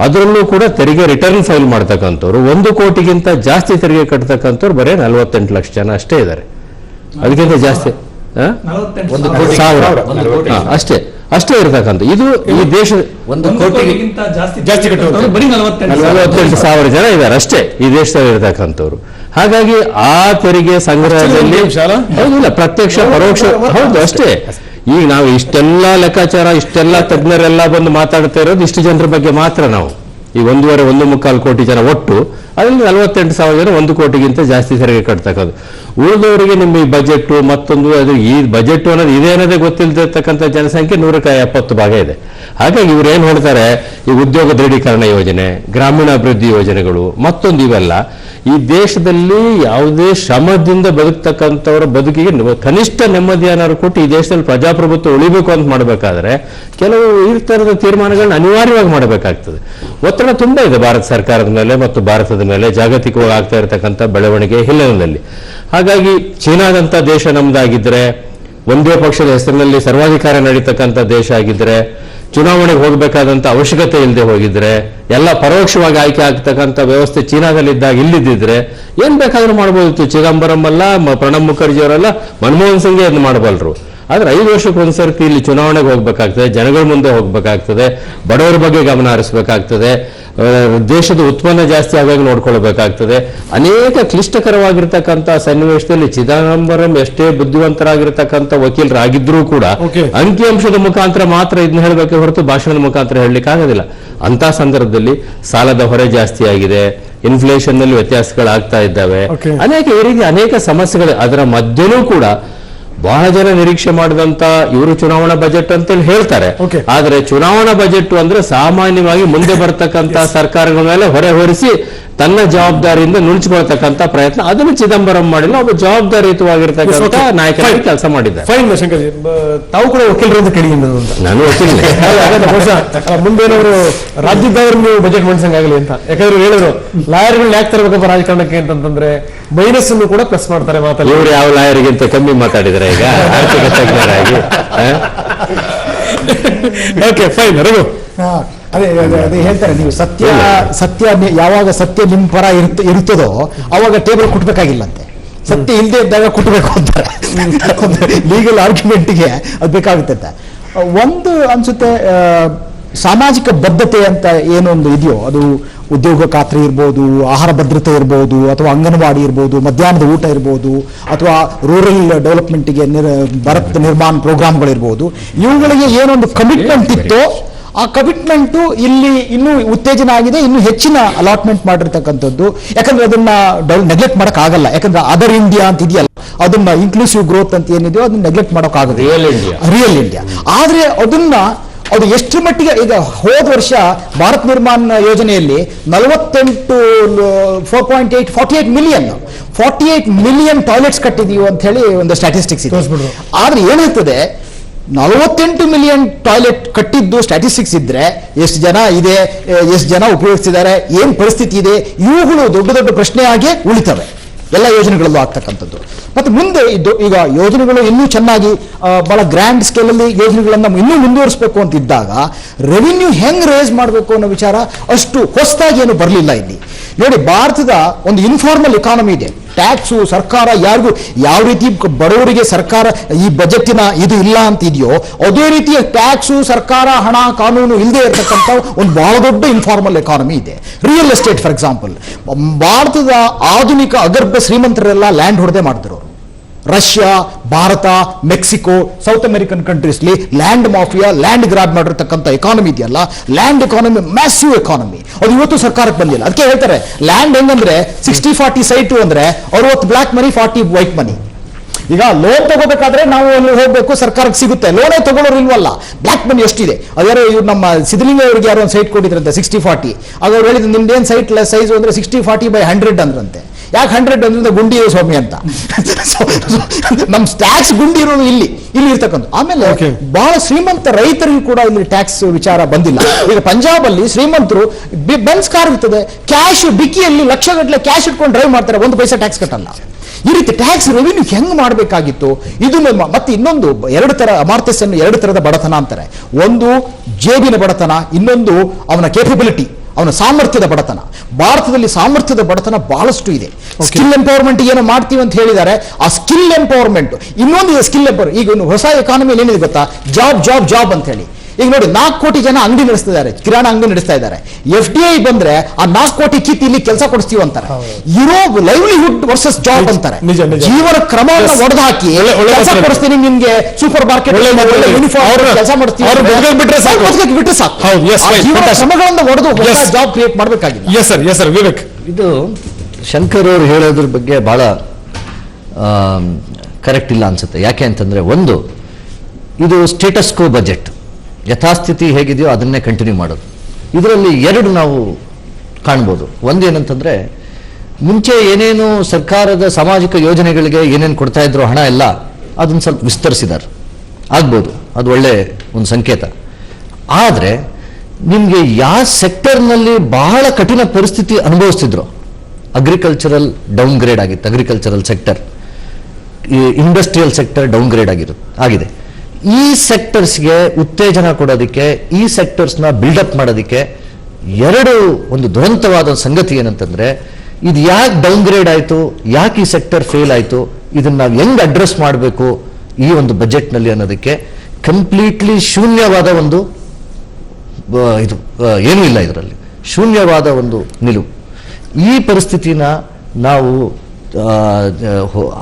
C: ಅದರಲ್ಲೂ ಕೂಡ ತೆರಿಗೆ ರಿಟರ್ನ್ ಫೈಲ್ ಮಾಡ್ತಕ್ಕಂಥವ್ರು, ಒಂದು ಕೋಟಿಗಿಂತ ಜಾಸ್ತಿ ತೆರಿಗೆ ಕಟ್ತಕ್ಕಂಥವ್ರು ಬರೀ ನಲವತ್ತೆಂಟು ಲಕ್ಷ ಜನ ಅಷ್ಟೇ ಇದ್ದಾರೆ. ಅದಕ್ಕಿಂತ ಜಾಸ್ತಿ. ಅಷ್ಟೇ ಅಷ್ಟೇ ಇರತಕ್ಕಂಥ ಇದು ಈ ದೇಶ
D: ಒಂದು
E: ಜಾಸ್ತಿ ನಲವತ್ತೆಂಟು ಸಾವಿರ.
C: ಜನ ಇದ್ದಾರೆ. ಅಷ್ಟೇ ಈ ದೇಶದಲ್ಲಿ ಇರತಕ್ಕಂಥವ್ರು ಹಾಗಾಗಿ ಆ ತೆರಿಗೆ ಸಂಗ್ರಹದಲ್ಲಿ? ಹೌದಿಲ್ಲ ಪ್ರತ್ಯಕ್ಷ ಪರೋಕ್ಷ ಹೌದು ಅಷ್ಟೇ. ಈಗ ನಾವು ಇಷ್ಟೆಲ್ಲ ಲೆಕ್ಕಾಚಾರ ಇಷ್ಟೆಲ್ಲ ತಜ್ಞರೆಲ್ಲ ಬಂದು ಮಾತಾಡ್ತಾ ಇರೋದು ಇಷ್ಟು ಜನರ ಬಗ್ಗೆ ಮಾತ್ರ ನಾವು. ಈ ಒಂದೂವರೆ, ಒಂದು ಮುಕ್ಕಾಲು ಕೋಟಿ ಜನ ಒಟ್ಟು, ಅದರಲ್ಲಿ ನಲವತ್ತೆಂಟು ಸಾವಿರ ಜನ ಒಂದು ಕೋಟಿಗಿಂತ ಜಾಸ್ತಿ ತೆರಿಗೆ ಕಟ್ತಕ್ಕದ್ದು ಉಳಿದವರಿಗೆ ನಿಮ್ಮ ಈ ಬಜೆಟ್ ಮತ್ತೊಂದು, ಅದು ಈ ಬಜೆಟ್ ಅನ್ನೋದು ಇದೇನದೇ ಗೊತ್ತಿಲ್ಲದಿರ್ತಕ್ಕಂಥ ಜನಸಂಖ್ಯೆ ನೂರಕ್ಕೆ ಎಪ್ಪತ್ತು ಭಾಗ ಇದೆ. ಹಾಗಾಗಿ ಇವ್ರು ಏನು ಹೇಳ್ತಾರೆ, ಈ ಉದ್ಯೋಗ ದೃಢೀಕರಣ ಯೋಜನೆ, ಗ್ರಾಮೀಣಾಭಿವೃದ್ಧಿ ಯೋಜನೆಗಳು, ಮತ್ತೊಂದು ಇವೆಲ್ಲ ಈ ದೇಶದಲ್ಲಿ ಯಾವುದೇ ಶ್ರಮದಿಂದ ಬದುಕ್ತಕ್ಕಂಥವ್ರ ಬದುಕಿಗೆ ಕನಿಷ್ಠ ನೆಮ್ಮದಿ ಏನಾದ್ರು ಕೊಟ್ಟು ಈ ದೇಶದಲ್ಲಿ ಪ್ರಜಾಪ್ರಭುತ್ವ ಉಳಿಬೇಕು ಅಂತ ಮಾಡಬೇಕಾದ್ರೆ ಕೆಲವು ಈ ತರದ ತೀರ್ಮಾನಗಳನ್ನ ಅನಿವಾರ್ಯವಾಗಿ ಮಾಡಬೇಕಾಗ್ತದೆ. ಒತ್ತಡ ತುಂಬಾ ಇದೆ ಭಾರತ ಸರ್ಕಾರದ ಮೇಲೆ ಮತ್ತು ಭಾರತದ ಮೇಲೆ ಜಾಗತಿಕವಾಗಿ ಆಗ್ತಾ ಇರತಕ್ಕಂಥ ಬೆಳವಣಿಗೆ ಹಿನ್ನೆಲೆಯಲ್ಲಿ. ಹಾಗಾಗಿ ಚೀನಾದಂಥ ದೇಶ ನಮ್ದಾಗಿದ್ರೆ, ಒಂದೇ ಪಕ್ಷದ ಹೆಸರಿನಲ್ಲಿ ಸರ್ವಾಧಿಕಾರ ನಡೀತಕ್ಕಂಥ ದೇಶ ಆಗಿದ್ರೆ ಚುನಾವಣೆಗೆ ಹೋಗಬೇಕಾದಂತ ಅವಶ್ಯಕತೆ ಇಲ್ಲದೆ ಹೋಗಿದ್ರೆ, ಎಲ್ಲ ಪರೋಕ್ಷವಾಗಿ ಆಯ್ಕೆ ಆಗ್ತಕ್ಕಂಥ ವ್ಯವಸ್ಥೆ ಚೀನಾದಲ್ಲಿದ್ದಾಗ ಇಲ್ಲಿದ್ದಿದ್ರೆ, ಏನ್ ಬೇಕಾದ್ರೂ ಮಾಡಬಹುದಿತ್ತು ಚಿದಂಬರಂ ಅಲ್ಲ ಪ್ರಣಬ್ ಮುಖರ್ಜಿ ಅವರಲ್ಲ ಮನಮೋಹನ್ ಸಿಂಗ್ ಅದನ್ನ ಮಾಡಬಲ್ರು. ಆದ್ರೆ ಐದು ವರ್ಷಕ್ಕೆ ಒಂದ್ಸರ್ತಿ ಇಲ್ಲಿ ಚುನಾವಣೆಗೆ ಹೋಗ್ಬೇಕಾಗ್ತದೆ ಜನಗಳ ಮುಂದೆ ಹೋಗ್ಬೇಕಾಗ್ತದೆ ಬಡವರ ಬಗ್ಗೆ ಗಮನ ಹರಿಸಬೇಕಾಗ್ತದೆ ದೇಶದ ಉತ್ಪನ್ನ ಜಾಸ್ತಿ ಆಗಾಗ ನೋಡ್ಕೊಳ್ಬೇಕಾಗ್ತದೆ. ಅನೇಕ ಕ್ಲಿಷ್ಟಕರವಾಗಿರ್ತಕ್ಕಂಥ ಸನ್ನಿವೇಶದಲ್ಲಿ ಚಿದಂಬರಂ ಎಷ್ಟೇ ಬುದ್ಧಿವಂತರಾಗಿರ್ತಕ್ಕಂಥ ವಕೀಲರಾಗಿದ್ರೂ ಕೂಡ. ಅಂಕಿಅಂಶದ ಮುಖಾಂತರ ಮಾತ್ರ ಇದನ್ನ ಹೇಳಬೇಕು ಹೊರತು ಭಾಷಣದ ಮುಖಾಂತರ ಹೇಳಲಿಕ್ಕೆ ಆಗೋದಿಲ್ಲ. ಅಂತ ಸಂದರ್ಭದಲ್ಲಿ ಸಾಲದ ಹೊರೆ ಜಾಸ್ತಿ ಆಗಿದೆ ಇನ್ಫ್ಲೇಷನ್ನಲ್ಲಿ ವ್ಯತ್ಯಾಸಗಳಾಗ್ತಾ ಇದ್ದಾವೆ. ಅನೇಕ ಈ ರೀತಿ ಅನೇಕ ಸಮಸ್ಯೆಗಳು ಅದರ ಮಧ್ಯನೂ ಕೂಡ ಬಹಳ ಜನ ನಿರೀಕ್ಷೆ ಮಾಡಿದಂತ ಇವರು ಚುನಾವಣಾ ಬಜೆಟ್ ಅಂತೇಳಿ ಹೇಳ್ತಾರೆ. ಆದ್ರೆ ಚುನಾವಣಾ ಬಜೆಟ್ ಅಂದ್ರೆ ಸಾಮಾನ್ಯವಾಗಿ ಮುಂದೆ ಬರ್ತಕ್ಕಂತ ಸರ್ಕಾರಗಳ ಮೇಲೆ ಹೊರೆ ಹೊರಿಸಿ ತನ್ನ ಜವಾಬ್ದಾರಿಯಿಂದ ನುಣುಚಿಕೊಳ್ತಕ್ಕಂತ ಪ್ರಯತ್ನ. ಅದನ್ನು ಚಿದಂಬರಂ ಮಾಡಿಲ್ಲ. ಒಬ್ಬ ಜವಾಬ್ದಾರಿಯುತವಾಗಿರ್ತಕ್ಕಂಥ ನಾಯಕರಾಗಿ ಕೆಲಸ ಮಾಡಿದ್ದಾರೆ
A: ಫೈನ್ ಶಂಕರ್ಜಿ ತಾವು ಕೂಡ ವಕೀಲರು ಅಂತ ಕೇಳಿ ನಾನು ಆ, ಮುಂದೇನವರು ರಾಜ್ಯದವರು ನೀವು ಬಜೆಟ್ ಮಂಡಿಸಂಗಾಗಲಿ ಅಂತ. ಯಾಕಂದ್ರೆ ಹೇಳಿದ್ರು ಲಾಯರ್ಗಳನ್ನ ಯಾಕೆ ತರಬೇಕಪ್ಪ ರಾಜಕಾರಣಕ್ಕೆ ಅಂತಂದ್ರೆ ಮೈನಸ್ ಅನ್ನು ಕೂಡ ಪ್ಲಸ್ ಮಾಡ್ತಾರೆ ಮಾತಾಡಿ
C: ಇವರು ಯಾವ ಲಾಯರ್ಗಿಂತ ಕಮ್ಮಿ ಮಾತಾಡಿದ್ರೆ ಈಗ? ಆರ್ಥಿಕ ತಜ್ಞರಾಗಿ
A: ಓಕೆ ಫೈನ್ ರಘು.
F: ಅದೇ ಅದೇ ಅದೇ ಹೇಳ್ತಾರೆ ನೀವು ಸತ್ಯ ಸತ್ಯ ಯಾವಾಗ ಸತ್ಯ ನಿಮ್ಮ ಪರ ಇರುತ್ತ ಇರುತ್ತದೋ ಅವಾಗ ಟೇಬಲ್ ಕುಟ್ಬೇಕಾಗಿಲ್ಲಂತೆ. ಸತ್ಯ ಇಲ್ಲದೆ ಇದ್ದಾಗ ಕುಟ್ಬೇಕು ಅಂತಾರೆ. ಲೀಗಲ್ ಆರ್ಗ್ಯುಮೆಂಟ್ಗೆ ಅದು ಬೇಕಾಗುತ್ತೆ ಅಂತ ಒಂದು ಅನ್ಸುತ್ತೆ ಸಾಮಾಜಿಕ ಬದ್ಧತೆ ಅಂತ ಏನೊಂದು ಇದೆಯೋ ಅದು ಉದ್ಯೋಗ ಖಾತ್ರಿ ಇರ್ಬೋದು ಆಹಾರ ಭದ್ರತೆ ಇರ್ಬೋದು ಅಥವಾ ಅಂಗನವಾಡಿ ಇರ್ಬೋದು ಮಧ್ಯಾಹ್ನದ ಊಟ ಇರ್ಬೋದು ಅಥವಾ ರೂರಲ್ ಡೆವಲಪ್ಮೆಂಟ್ಗೆ ನಿರ್ ಭಾರತ್ ನಿರ್ಮಾಣ ಪ್ರೋಗ್ರಾಮ್ಗಳಿರ್ಬೋದು ಇವುಗಳಿಗೆ ಏನೊಂದು ಕಮಿಟ್ಮೆಂಟ್ ಇತ್ತೋ ಆ ಕಮಿಟ್ಮೆಂಟು ಇಲ್ಲಿ ಇನ್ನೂ ಉತ್ತೇಜನ ಆಗಿದೆ ಇನ್ನು ಹೆಚ್ಚಿನ ಅಲಾಟ್ಮೆಂಟ್ ಮಾಡಿರ್ತಕ್ಕಂಥದ್ದು. ಯಾಕಂದ್ರೆ ಅದನ್ನ ನೆಗ್ಲೆಕ್ಟ್ ಮಾಡಕ್ ಆಗಲ್ಲ ಯಾಕಂದ್ರೆ ಅದರ್ ಇಂಡಿಯಾ ಅಂತ ಇದೆಯಲ್ಲ ಅದನ್ನ ಇನ್ಕ್ಲೂಸಿವ್ ಗ್ರೋತ್ ಅಂತ ಏನಿದೆಯೋ ಅದನ್ನ ನೆಗ್ಲೆಕ್ಟ್ ಮಾಡೋಕ್ ಆಗುತ್ತೆ
C: ಇಂಡಿಯಾ.
F: ರಿಯಲ್ ಇಂಡಿಯಾ ಆದ್ರೆ ಅದನ್ನ ಅದು ಎಷ್ಟು ಮಟ್ಟಿಗೆ ಈಗ ಹೋದ ವರ್ಷ ಭಾರತ್ ನಿರ್ಮಾಣ ಯೋಜನೆಯಲ್ಲಿ ನಲವತ್ತೆಂಟು four point eight forty eight million forty eight million toilets ಕಟ್ಟಿದೀವಿ ಅಂತ ಹೇಳಿ ಒಂದು ಸ್ಟ್ಯಾಟಿಸ್ಟಿಕ್ಸ್ ಇದೆ. ಆದ್ರೆ ಏನಾಗ್ತದೆ ನಲವತ್ತೆಂಟು ಮಿಲಿಯನ್ ಟಾಯ್ಲೆಟ್ ಕಟ್ಟಿದ್ದು ಸ್ಟ್ಯಾಟಿಸ್ಟಿಕ್ಸ್ ಇದ್ರೆ ಎಷ್ಟು ಜನ ಇದೆ ಎಷ್ಟು ಜನ ಉಪಯೋಗಿಸ್ತಿದ್ದಾರೆ, ಏನು ಪರಿಸ್ಥಿತಿ ಇದೆ, ಇವುಗಳು ದೊಡ್ಡ ದೊಡ್ಡ ಪ್ರಶ್ನೆಯಾಗಿ ಉಳಿತವೆ. ಎಲ್ಲ ಯೋಜನೆಗಳಲ್ಲೂ ಆಗ್ತಕ್ಕಂಥದ್ದು. ಮತ್ತೆ ಮುಂದೆ ಇದು ಈಗ ಯೋಜನೆಗಳು ಇನ್ನೂ ಚೆನ್ನಾಗಿ ಬಹಳ ಗ್ರ್ಯಾಂಡ್ ಸ್ಕೇಲಲ್ಲಿ ಯೋಜನೆಗಳನ್ನು ಇನ್ನೂ ಮುಂದುವರಿಸಬೇಕು ಅಂತ ಇದ್ದಾಗ ರೆವಿನ್ಯೂ ಹೆಂಗ್ ರೇಸ್ ಮಾಡಬೇಕು ಅನ್ನೋ ವಿಚಾರ ಅಷ್ಟು ಹೊಸದಾಗಿ ಏನು ಬರಲಿಲ್ಲ ಇಲ್ಲಿ. ನೋಡಿ, ಭಾರತದ ಒಂದು ಇನ್ಫಾರ್ಮಲ್ ಎಕಾನಮಿ ಇದೆ. ಟ್ಯಾಕ್ಸು ಸರ್ಕಾರ ಯಾರಿಗೂ ಯಾವ ರೀತಿ ಬಡವರಿಗೆ ಸರ್ಕಾರ ಈ ಬಜೆಟಿನ ಇದು ಇಲ್ಲ ಅಂತ ಇದೆಯೋ ಅದೇ ರೀತಿಯ ಟ್ಯಾಕ್ಸು ಸರ್ಕಾರ, ಹಣ, ಕಾನೂನು ಇಲ್ಲದೆ ಇರತಕ್ಕಂಥ ಒಂದು ಬಹಳ ದೊಡ್ಡ ಇನ್ಫಾರ್ಮಲ್ ಎಕಾನಮಿ ಇದೆ. ರಿಯಲ್ ಎಸ್ಟೇಟ್ ಫಾರ್ ಎಕ್ಸಾಂಪಲ್ ಭಾರತದ ಆಧುನಿಕ ಅಗರ್ಭ ಶ್ರೀಮಂತರೆಲ್ಲ ಲ್ಯಾಂಡ್ ಹೊಡೆದೇ ಮಾಡ್ತಿರೋರು Russia, Bharat, Mexico, South American ಕಂಟ್ರೀಸ್ಲಿ land mafia, land grab ಮಾಡಿರ್ತಕ್ಕಂಥ ಎಕಾನಮಿ ಇದೆಯಲ್ಲ? ಲ್ಯಾಂಡ್ ಎಕಾನಮಿ ಮ್ಯಾಸಿವ್ ಎಕಾನಮಿ ಅದು ಇವತ್ತು ಸರ್ಕಾರಕ್ಕೆ ಬಂದಿಲ್ಲ. ಅದಕ್ಕೆ ಹೇಳ್ತಾರೆ, ಲ್ಯಾಂಡ್ ಹೆಂಗಂದ್ರೆ ಸಿಕ್ಸ್ಟಿ ಫಾರ್ಟಿ ಸೈಟು ಅಂದ್ರೆ ಅರವತ್ತು black money forty white money ಈಗ ಲೋನ್ ತಗೋಬೇಕಾದ್ರೆ ನಾವು ಅಲ್ಲಿ ಹೋಗ್ಬೇಕು, ಸರ್ಕಾರಕ್ಕೆ ಸಿಗುತ್ತೆ. ಲೋನೇ ತಗೊಳ್ಳೋರು ಇಲ್ವಲ್ಲ? ಬ್ಲಾಕ್ ಮನಿ ಎಷ್ಟಿದೆ? ಅದ್ಯಾರೋ ಇವ್ರು ನಮ್ಮ ಸಿದ್ಧಲಿಂಗ ಅವರಿಗೆ ಯಾರೋ ಒಂದು ಸೈಟ್ ಕೊಟ್ಟಿದ್ರಂತೆ ಸಿಕ್ಸ್ಟಿ ಫಾರ್ಟಿ ಆಗ ಹೇಳಿದ್ರೆ ಹೇಳಿದ್ರು ನಿಮ್ದೇನು ಸೈಟ್ ಸೈಜ್ ಅಂದ್ರೆ ಸಿಕ್ಸ್ಟಿ ಫಾರ್ಟಿ ಬೈ ಹಂಡ್ರೆಡ್ ಅಂದ್ರಂತೆ. ಯಾಕೆ ಹಂಡ್ರೆಡ್ ಅಂದ್ರೆ ಗುಂಡಿ ಇರೋ ಸ್ವಾಮಿ ಅಂತ? So, ಟ್ಯಾಕ್ಸ್ ಗುಂಡಿ ಇರೋದು ಇಲ್ಲಿ ಇಲ್ಲಿ ಇರ್ತಕ್ಕಂಥ ಆಮೇಲೆ. ಬಹಳ ಶ್ರೀಮಂತ ರೈತರಿಗೂ ಕೂಡ ಇಲ್ಲಿ ಟ್ಯಾಕ್ಸ್ ವಿಚಾರ ಬಂದಿಲ್ಲ. ಈಗ ಪಂಜಾಬ್ ಅಲ್ಲಿ ಶ್ರೀಮಂತರು ಬೆನ್ಸ್ ಕಾರ್ ಇರ್ತದೆ ಕ್ಯಾಶ್ ಡಿಕ್ಕಿಯಲ್ಲಿ ಲಕ್ಷಗಟ್ಟಲೆ ಕ್ಯಾಶ್ ಇಟ್ಕೊಂಡು ಡ್ರೈವ್ ಮಾಡ್ತಾರೆ ಒಂದು ಪೈಸಾ ಟ್ಯಾಕ್ಸ್ ಕಟ್ಟಲ್ಲ. ಈ ರೀತಿ ಟ್ಯಾಕ್ಸ್ ರೆವಿನ್ಯೂ ಹೆಂಗ್ ಮಾಡಬೇಕಾಗಿತ್ತು? ಇದು ನಮ್ಮ- ಮತ್ತೆ ಇನ್ನೊಂದು ಎರಡು ತರ ಅಮಾರ್ತ್ಯಸನ್ನು ಎರಡು ತರದ ಬಡತನ ಅಂತಾರೆ. ಒಂದು ಜೇಬಿನ ಬಡತನ ಇನ್ನೊಂದು ಅವನ ಕೇಪಬಿಲಿಟಿ ಅವನ ಸಾಮರ್ಥ್ಯದ ಬಡತನ. ಭಾರತದಲ್ಲಿ ಸಾಮರ್ಥ್ಯದ ಬಡತನ ಬಹಳಷ್ಟು ಇದೆ. ಸ್ಕಿಲ್ ಎಂಪವರ್ಮೆಂಟ್ ಏನೋ ಮಾಡ್ತೀವಿ ಅಂತ ಹೇಳಿದ್ದಾರೆ. ಆ ಸ್ಕಿಲ್ ಎಂಪವರ್ಮೆಂಟ್ ಇನ್ನೊಂದು ಸ್ಕಿಲ್ ಎಂಪವರ್ ಈಗ ಒಂದು ಹೊಸ ಎಕಾನಮಿಯಲ್ಲಿ ಏನಿದೆ ಗೊತ್ತಾ? ಜಾಬ್ ಜಾಬ್ ಜಾಬ್ ಅಂತ ಹೇಳಿ. ಈಗ ನೋಡಿ ನಾಲ್ಕು ಕೋಟಿ ಜನ ಅಂಗಡಿ ನಡೆಸ್ತಿದ್ದಾರೆ ಕಿರಾಣ ಅಂಗಡಿ ನಡೆಸ್ತಾ ಇದ್ದಾರೆ ಎಫ್ ಡಿ ಐ ಬಂದ್ರೆ ಆ ನಾಲ್ಕು ಕೋಟಿ ಕಿತ್ ಇಲ್ಲಿ ಕೆಲಸ ಕೊಡಿಸ್ತೀವಿ ಅಂತಾರೆ ಇರೋ ಲೈವ್ಲಿಹುಡ್ ವರ್ಸಸ್ ಜಾಬ್ ಅಂತಾರೆ. ಜೀವನ ಕ್ರಮವನ್ನು. ಒಡೆದು ಹಾಕಿ ಕೆಲಸ. ಕೊಡಿಸ್ತೀನಿ ನಿಮ್ಗೆ ಸೂಪರ್ ಮಾರ್ಕೆಟ್. ಯೂನಿಫಾರ್ಮ್ ಕೆಲಸ ಮಾಡ್ತೀವಿ
A: ಅವ್ರು ಬಿಟ್ರೆ ಸಾಕು.
F: ಬಿಟ್ರೆ ಸಾಕು. ಜೀವನ. ಕ್ರಮಗಳನ್ನು ಒಡೆದು ಹೊಸ ಜಾಬ್ ಕ್ರಿಯೇಟ್ ಮಾಡಬೇಕಾಗಿದೆ
A: yes sir yes sir Vivek
D: ಇದು ಶಂಕರ್ ಅವರು ಹೇಳೋದ್ರ ಬಗ್ಗೆ ಬಹಳ ಕರೆಕ್ಟ್ ಇಲ್ಲ ಅನ್ಸುತ್ತೆ ಯಾಕೆ ಅಂತಂದ್ರೆ ಒಂದು ಇದು ಸ್ಟೇಟಸ್ ಕೋ ಬಜೆಟ್ ಯಥಾಸ್ಥಿತಿ ಹೇಗಿದೆಯೋ ಅದನ್ನೇ ಕಂಟಿನ್ಯೂ ಮಾಡೋದು. ಇದರಲ್ಲಿ ಎರಡು ನಾವು ಕಾಣ್ಬೋದು. ಒಂದೇನಂತಂದರೆ ಮುಂಚೆ ಏನೇನು ಸರ್ಕಾರದ ಸಾಮಾಜಿಕ ಯೋಜನೆಗಳಿಗೆ ಏನೇನು ಕೊಡ್ತಾ ಇದ್ರು ಹಣ ಎಲ್ಲ ಅದನ್ನು ಸ್ವಲ್ಪ ವಿಸ್ತರಿಸಿದ್ದಾರೆ ಆಗ್ಬೋದು. ಅದು ಒಳ್ಳೆ ಒಂದು ಸಂಕೇತ. ಆದರೆ, ನಿಮಗೆ ಯಾವ ಸೆಕ್ಟರ್ನಲ್ಲಿ ಬಹಳ ಕಠಿಣ ಪರಿಸ್ಥಿತಿ ಅನುಭವಿಸ್ತಿದ್ರು ಅಗ್ರಿಕಲ್ಚರಲ್ ಡೌನ್ ಗ್ರೇಡ್ ಆಗಿತ್ತು. ಅಗ್ರಿಕಲ್ಚರಲ್ ಸೆಕ್ಟರ್ ಈ ಇಂಡಸ್ಟ್ರಿಯಲ್ ಸೆಕ್ಟರ್ ಡೌನ್ ಗ್ರೇಡ್ ಆಗಿರು ಆಗಿದೆ. ಈ ಸೆಕ್ಟರ್ಸ್ಗೆ ಉತ್ತೇಜನ ಕೊಡೋದಕ್ಕೆ, ಈ ಸೆಕ್ಟರ್ಸ್ನ ಬಿಲ್ಡಪ್ ಮಾಡೋದಕ್ಕೆ ಎರಡು ಒಂದು ದುರಂತವಾದ ಸಂಗತಿ ಏನಂತಂದ್ರೆ, ಇದು ಯಾಕೆ ಡೌನ್ ಗ್ರೇಡ್ ಆಯಿತು, ಯಾಕೆ ಈ ಸೆಕ್ಟರ್ ಫೇಲ್ ಆಯಿತು, ಇದನ್ನು ನಾವು ಹೆಂಗ್ ಅಡ್ರೆಸ್ ಮಾಡಬೇಕು ಈ ಒಂದು ಬಜೆಟ್ನಲ್ಲಿ ಅನ್ನೋದಕ್ಕೆ ಕಂಪ್ಲೀಟ್ಲಿ ಶೂನ್ಯವಾದ ಒಂದು ಇದು ಏನೂ ಇಲ್ಲ ಇದರಲ್ಲಿ. ಶೂನ್ಯವಾದ ಒಂದು ನಿಲುವು. ಈ ಪರಿಸ್ಥಿತಿನ ನಾವು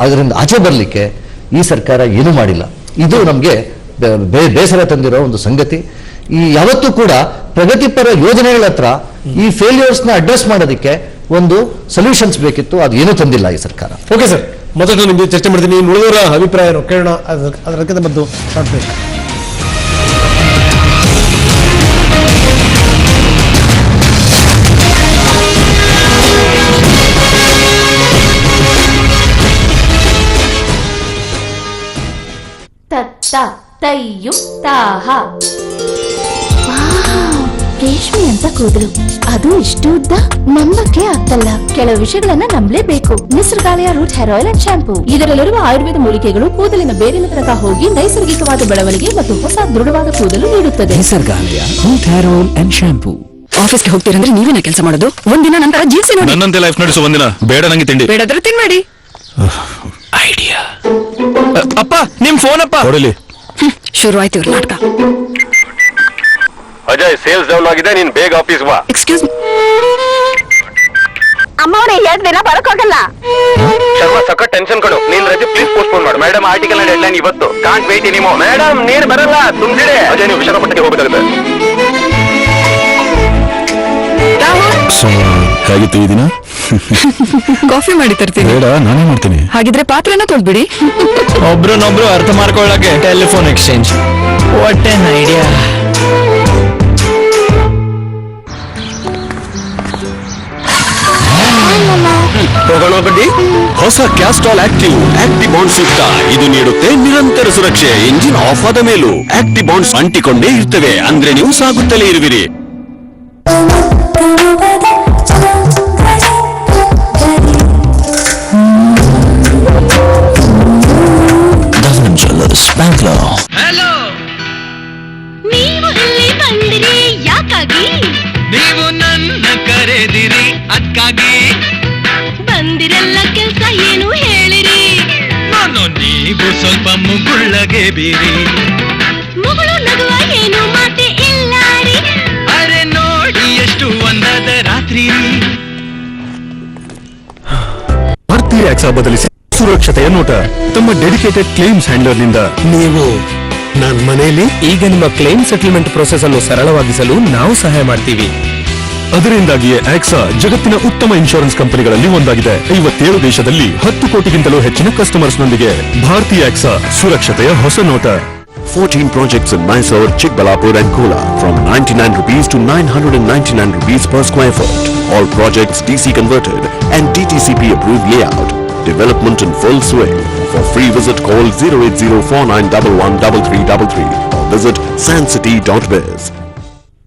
D: ಅದರಿಂದ ಆಚೆ ಬರಲಿಕ್ಕೆ ಈ ಸರ್ಕಾರ ಏನೂ ಮಾಡಿಲ್ಲ. ಇದು ನಮಗೆ ಬೇಸರ ತಂದಿರೋ ಒಂದು ಸಂಗತಿ. ಈ ಯಾವತ್ತೂ ಕೂಡ ಪ್ರಗತಿಪರ ಯೋಜನೆಗಳ ಹತ್ರ ಈ ಫೇಲ್ಯೂರ್ಸ್ನ ಅಡ್ರೆಸ್ ಮಾಡೋದಕ್ಕೆ ಒಂದು ಸೊಲ್ಯೂಷನ್ಸ್ ಬೇಕಿತ್ತು, ಅದು ಏನೂ ತಂದಿಲ್ಲ ಈ ಸರ್ಕಾರ.
A: ಓಕೆ ಸರ್ ಮೊದಲು ನಿಮಗೆ ಚರ್ಚೆ ಮಾಡ್ತೀನಿ. ಉಳಿದವರ ಅಭಿಪ್ರಾಯ? ಕೇಳೋಣ ಅದಕ್ಕಿಂತ ಮೊದಲು
E: ತಯ್ಯು ರೇಷ್ಮೆ ಅಂತ ಕೂದಲು. ಅದು ಇಷ್ಟು ಉದ್ದ? ನಂಬಕ್ಕೆ ಆಗ್ತಲ್ಲ. ಕೆಲವು ವಿಷಯಗಳನ್ನ ನಂಬಲೇಬೇಕು. Nisargalaya root hair oil and shampoo ಇದರಲ್ಲಿರುವ ಆಯುರ್ವೇದ ಮೂಲಿಕೆಗಳು ಕೂದಲಿನ ಬೇರಿನ ತನಕ ಹೋಗಿ ನೈಸರ್ಗಿಕವಾದ ಬೆಳವಣಿಗೆ ಮತ್ತು ಹೊಸ ದೃಢವಾದ ಕೂದಲು ನೀಡುತ್ತದೆ.
G: Nisargalaya root hair oil and shampoo
H: ಆಫೀಸ್ಗೆ ಹೋಗ್ತೀರಂದ್ರೆ ನೀವೇನ ಕೆಲಸ ಮಾಡೋದು? ಒಂದಿನ ನಂತರ ಜೀನ್ಸಿ ನೋಡಿ.
I: ನನ್ನಂತೆ ಲೈಫ್ ನಡೆಸು ಒಂದಿನ. ಬೇಡ ನಂಗೆ ತಿಂಡಿ.
H: ಬೇಡಾದ್ರೆ ತಿನ್ಬೇಡಿ.
G: ಐಡಿಯಾ.
I: ಅಪ್ಪ ನಿಮ್ ಫೋನ್ ಅಪ್ಪ. ಕೊಡಲಿ.
H: ಶುರು ಆಯ್ತು ಇವ್ರ ನಾಟಕ.
C: ಅಜಯ್ ಸೇಲ್ಸ್ ಡೌನ್ ಆಗಿದೆ ನೀನ್ ಬೇಗ ಆಫೀಸ್ ಬಾ.
H: ಎಕ್ಸ್ಕ್ಯೂಸ್ ಅಮ್ಮ
E: ಅಮ್ಮವ್ರೆ ಎರಡ್ ದಿನ ಬರಕೋಗಲ್ಲ
C: ಶರ್ಮ ಸಖತ್ ಟೆನ್ಷನ್ ಕೊಡು. ನೀನ್ ರಜೆ ಪ್ಲೀಸ್ ಪೋಸ್ಟ್ಪೋನ್ ಮಾಡು. ಮೇಡಮ್ ಆರ್ಟಿಕಲ್ ಡೆಡ್ ಲೈನ್ ಇವತ್ತು. ಕಾಂಟ್ ವೇಟ್ ನೀವು ಮೇಡಮ್ ನೀನ್ ಬರಲ್ಲ. ತುಂಬಿಡೆ ಅಜಯ್ ನೀವು ವಿಶಾಖಪಟ್ಟಣಕ್ಕೆ ಹೋಗ್ಬೇಕಾಗುತ್ತೆ.
I: ಹೇಗಿತ್ತು ಈ ದಿನ?
H: ಕಾಫಿ ಮಾಡಿ ತರ್ತೀನಿ.
I: ಬೇಡ ನಾನೇ ಮಾಡ್ತೀನಿ.
H: ಹಾಗಿದ್ರೆ ಪಾತ್ರೆನ ತೊಳ್ಬಿಡಿ
G: ಒಬ್ರನ್ನೊಬ್ರು ಅರ್ಥ ಮಾಡ್ಕೊಳ್ಳಕ್ಕೆ telephone exchange what an
I: idea buddy? ಹೊಸ ಕ್ಯಾಸ್ಟ್ರಾಲ್ ಆಕ್ಟಿವ್ ಆಕ್ಟಿವ್ ಬಾಂಡ್ ಸೂಕ್ತ ಇದು ನೀಡುತ್ತೆ ನಿರಂತರ ಸುರಕ್ಷೆ. ಇಂಜಿನ್ ಆಫ್ ಆದ ಮೇಲೂ. ಆಕ್ಟಿವ್ ಬಾಂಡ್ಸ್ ಅಂಟಿಕೊಂಡೇ ಇರ್ತವೆ. ಅಂದ್ರೆ ನೀವು ಸಾಗುತ್ತಲೇ ಇರುವಿರಿ.
J: ಮುಗುಳ್ಳಗೆ ಬೀರಿ.
K: ಮುಗುಳು ನಗುವ ಏನು ಮಾತೆ ಇಲ್ಲಾರಿ?
J: ಅರೆ ನೋಡಿ ಎಷ್ಟು ಒಂದಾದ ರಾತ್ರಿ.
L: ಭಾರತೀಯ ಆಕ್ಸಾ ಬದಲಿಸಿ. ಸುರಕ್ಷತೆಯ ನೋಟ. ತಮ್ಮ ಡೆಡಿಕೇಟೆಡ್ ಕ್ಲೇಮ್ಸ್ ಹ್ಯಾಂಡ್ಲರ್ನಿಂದ ನೀವು ನನ್ನ ಮನೆಯಲ್ಲಿ
M: ಈಗ ನಿಮ್ಮ ಕ್ಲೈಮ್ ಸೆಟಲ್ಮೆಂಟ್ ಪ್ರೊಸೆಸ್ ಅನ್ನು ಸರಳವಾಗಿಸಲು ನಾವು ಸಹಾಯ ಮಾಡ್ತೀವಿ.
L: ಅದರಿಂದಾಗಿಯೇ ಆಕ್ಸಾ ಜಗತ್ತಿನ ಉತ್ತಮ ಇನ್ಶೂರೆನ್ಸ್ ಕಂಪನಿಗಳಲ್ಲಿ ಒಂದಾಗಿದೆ ಐವತ್ತೇಳು ದೇಶದಲ್ಲಿ ಹತ್ತು ಕೋಟಿಗಿಂತಲೂ ಹೆಚ್ಚಿನ ಕಸ್ಟಮರ್ಸ್ ನೊಂದಿಗೆ ಭಾರತೀಯ ಆಕ್ಸಾ ಸುರಕ್ಷತೆಯ ಹೊಸ ನೋಟ
N: 14 projects in Mysore, Chikbalapur and Kola from 99 rupees to 999 rupees per square foot. All projects DC converted and DTCP approved layout. Development in full swing. For free visit call 08049113333 or visit sancity.biz.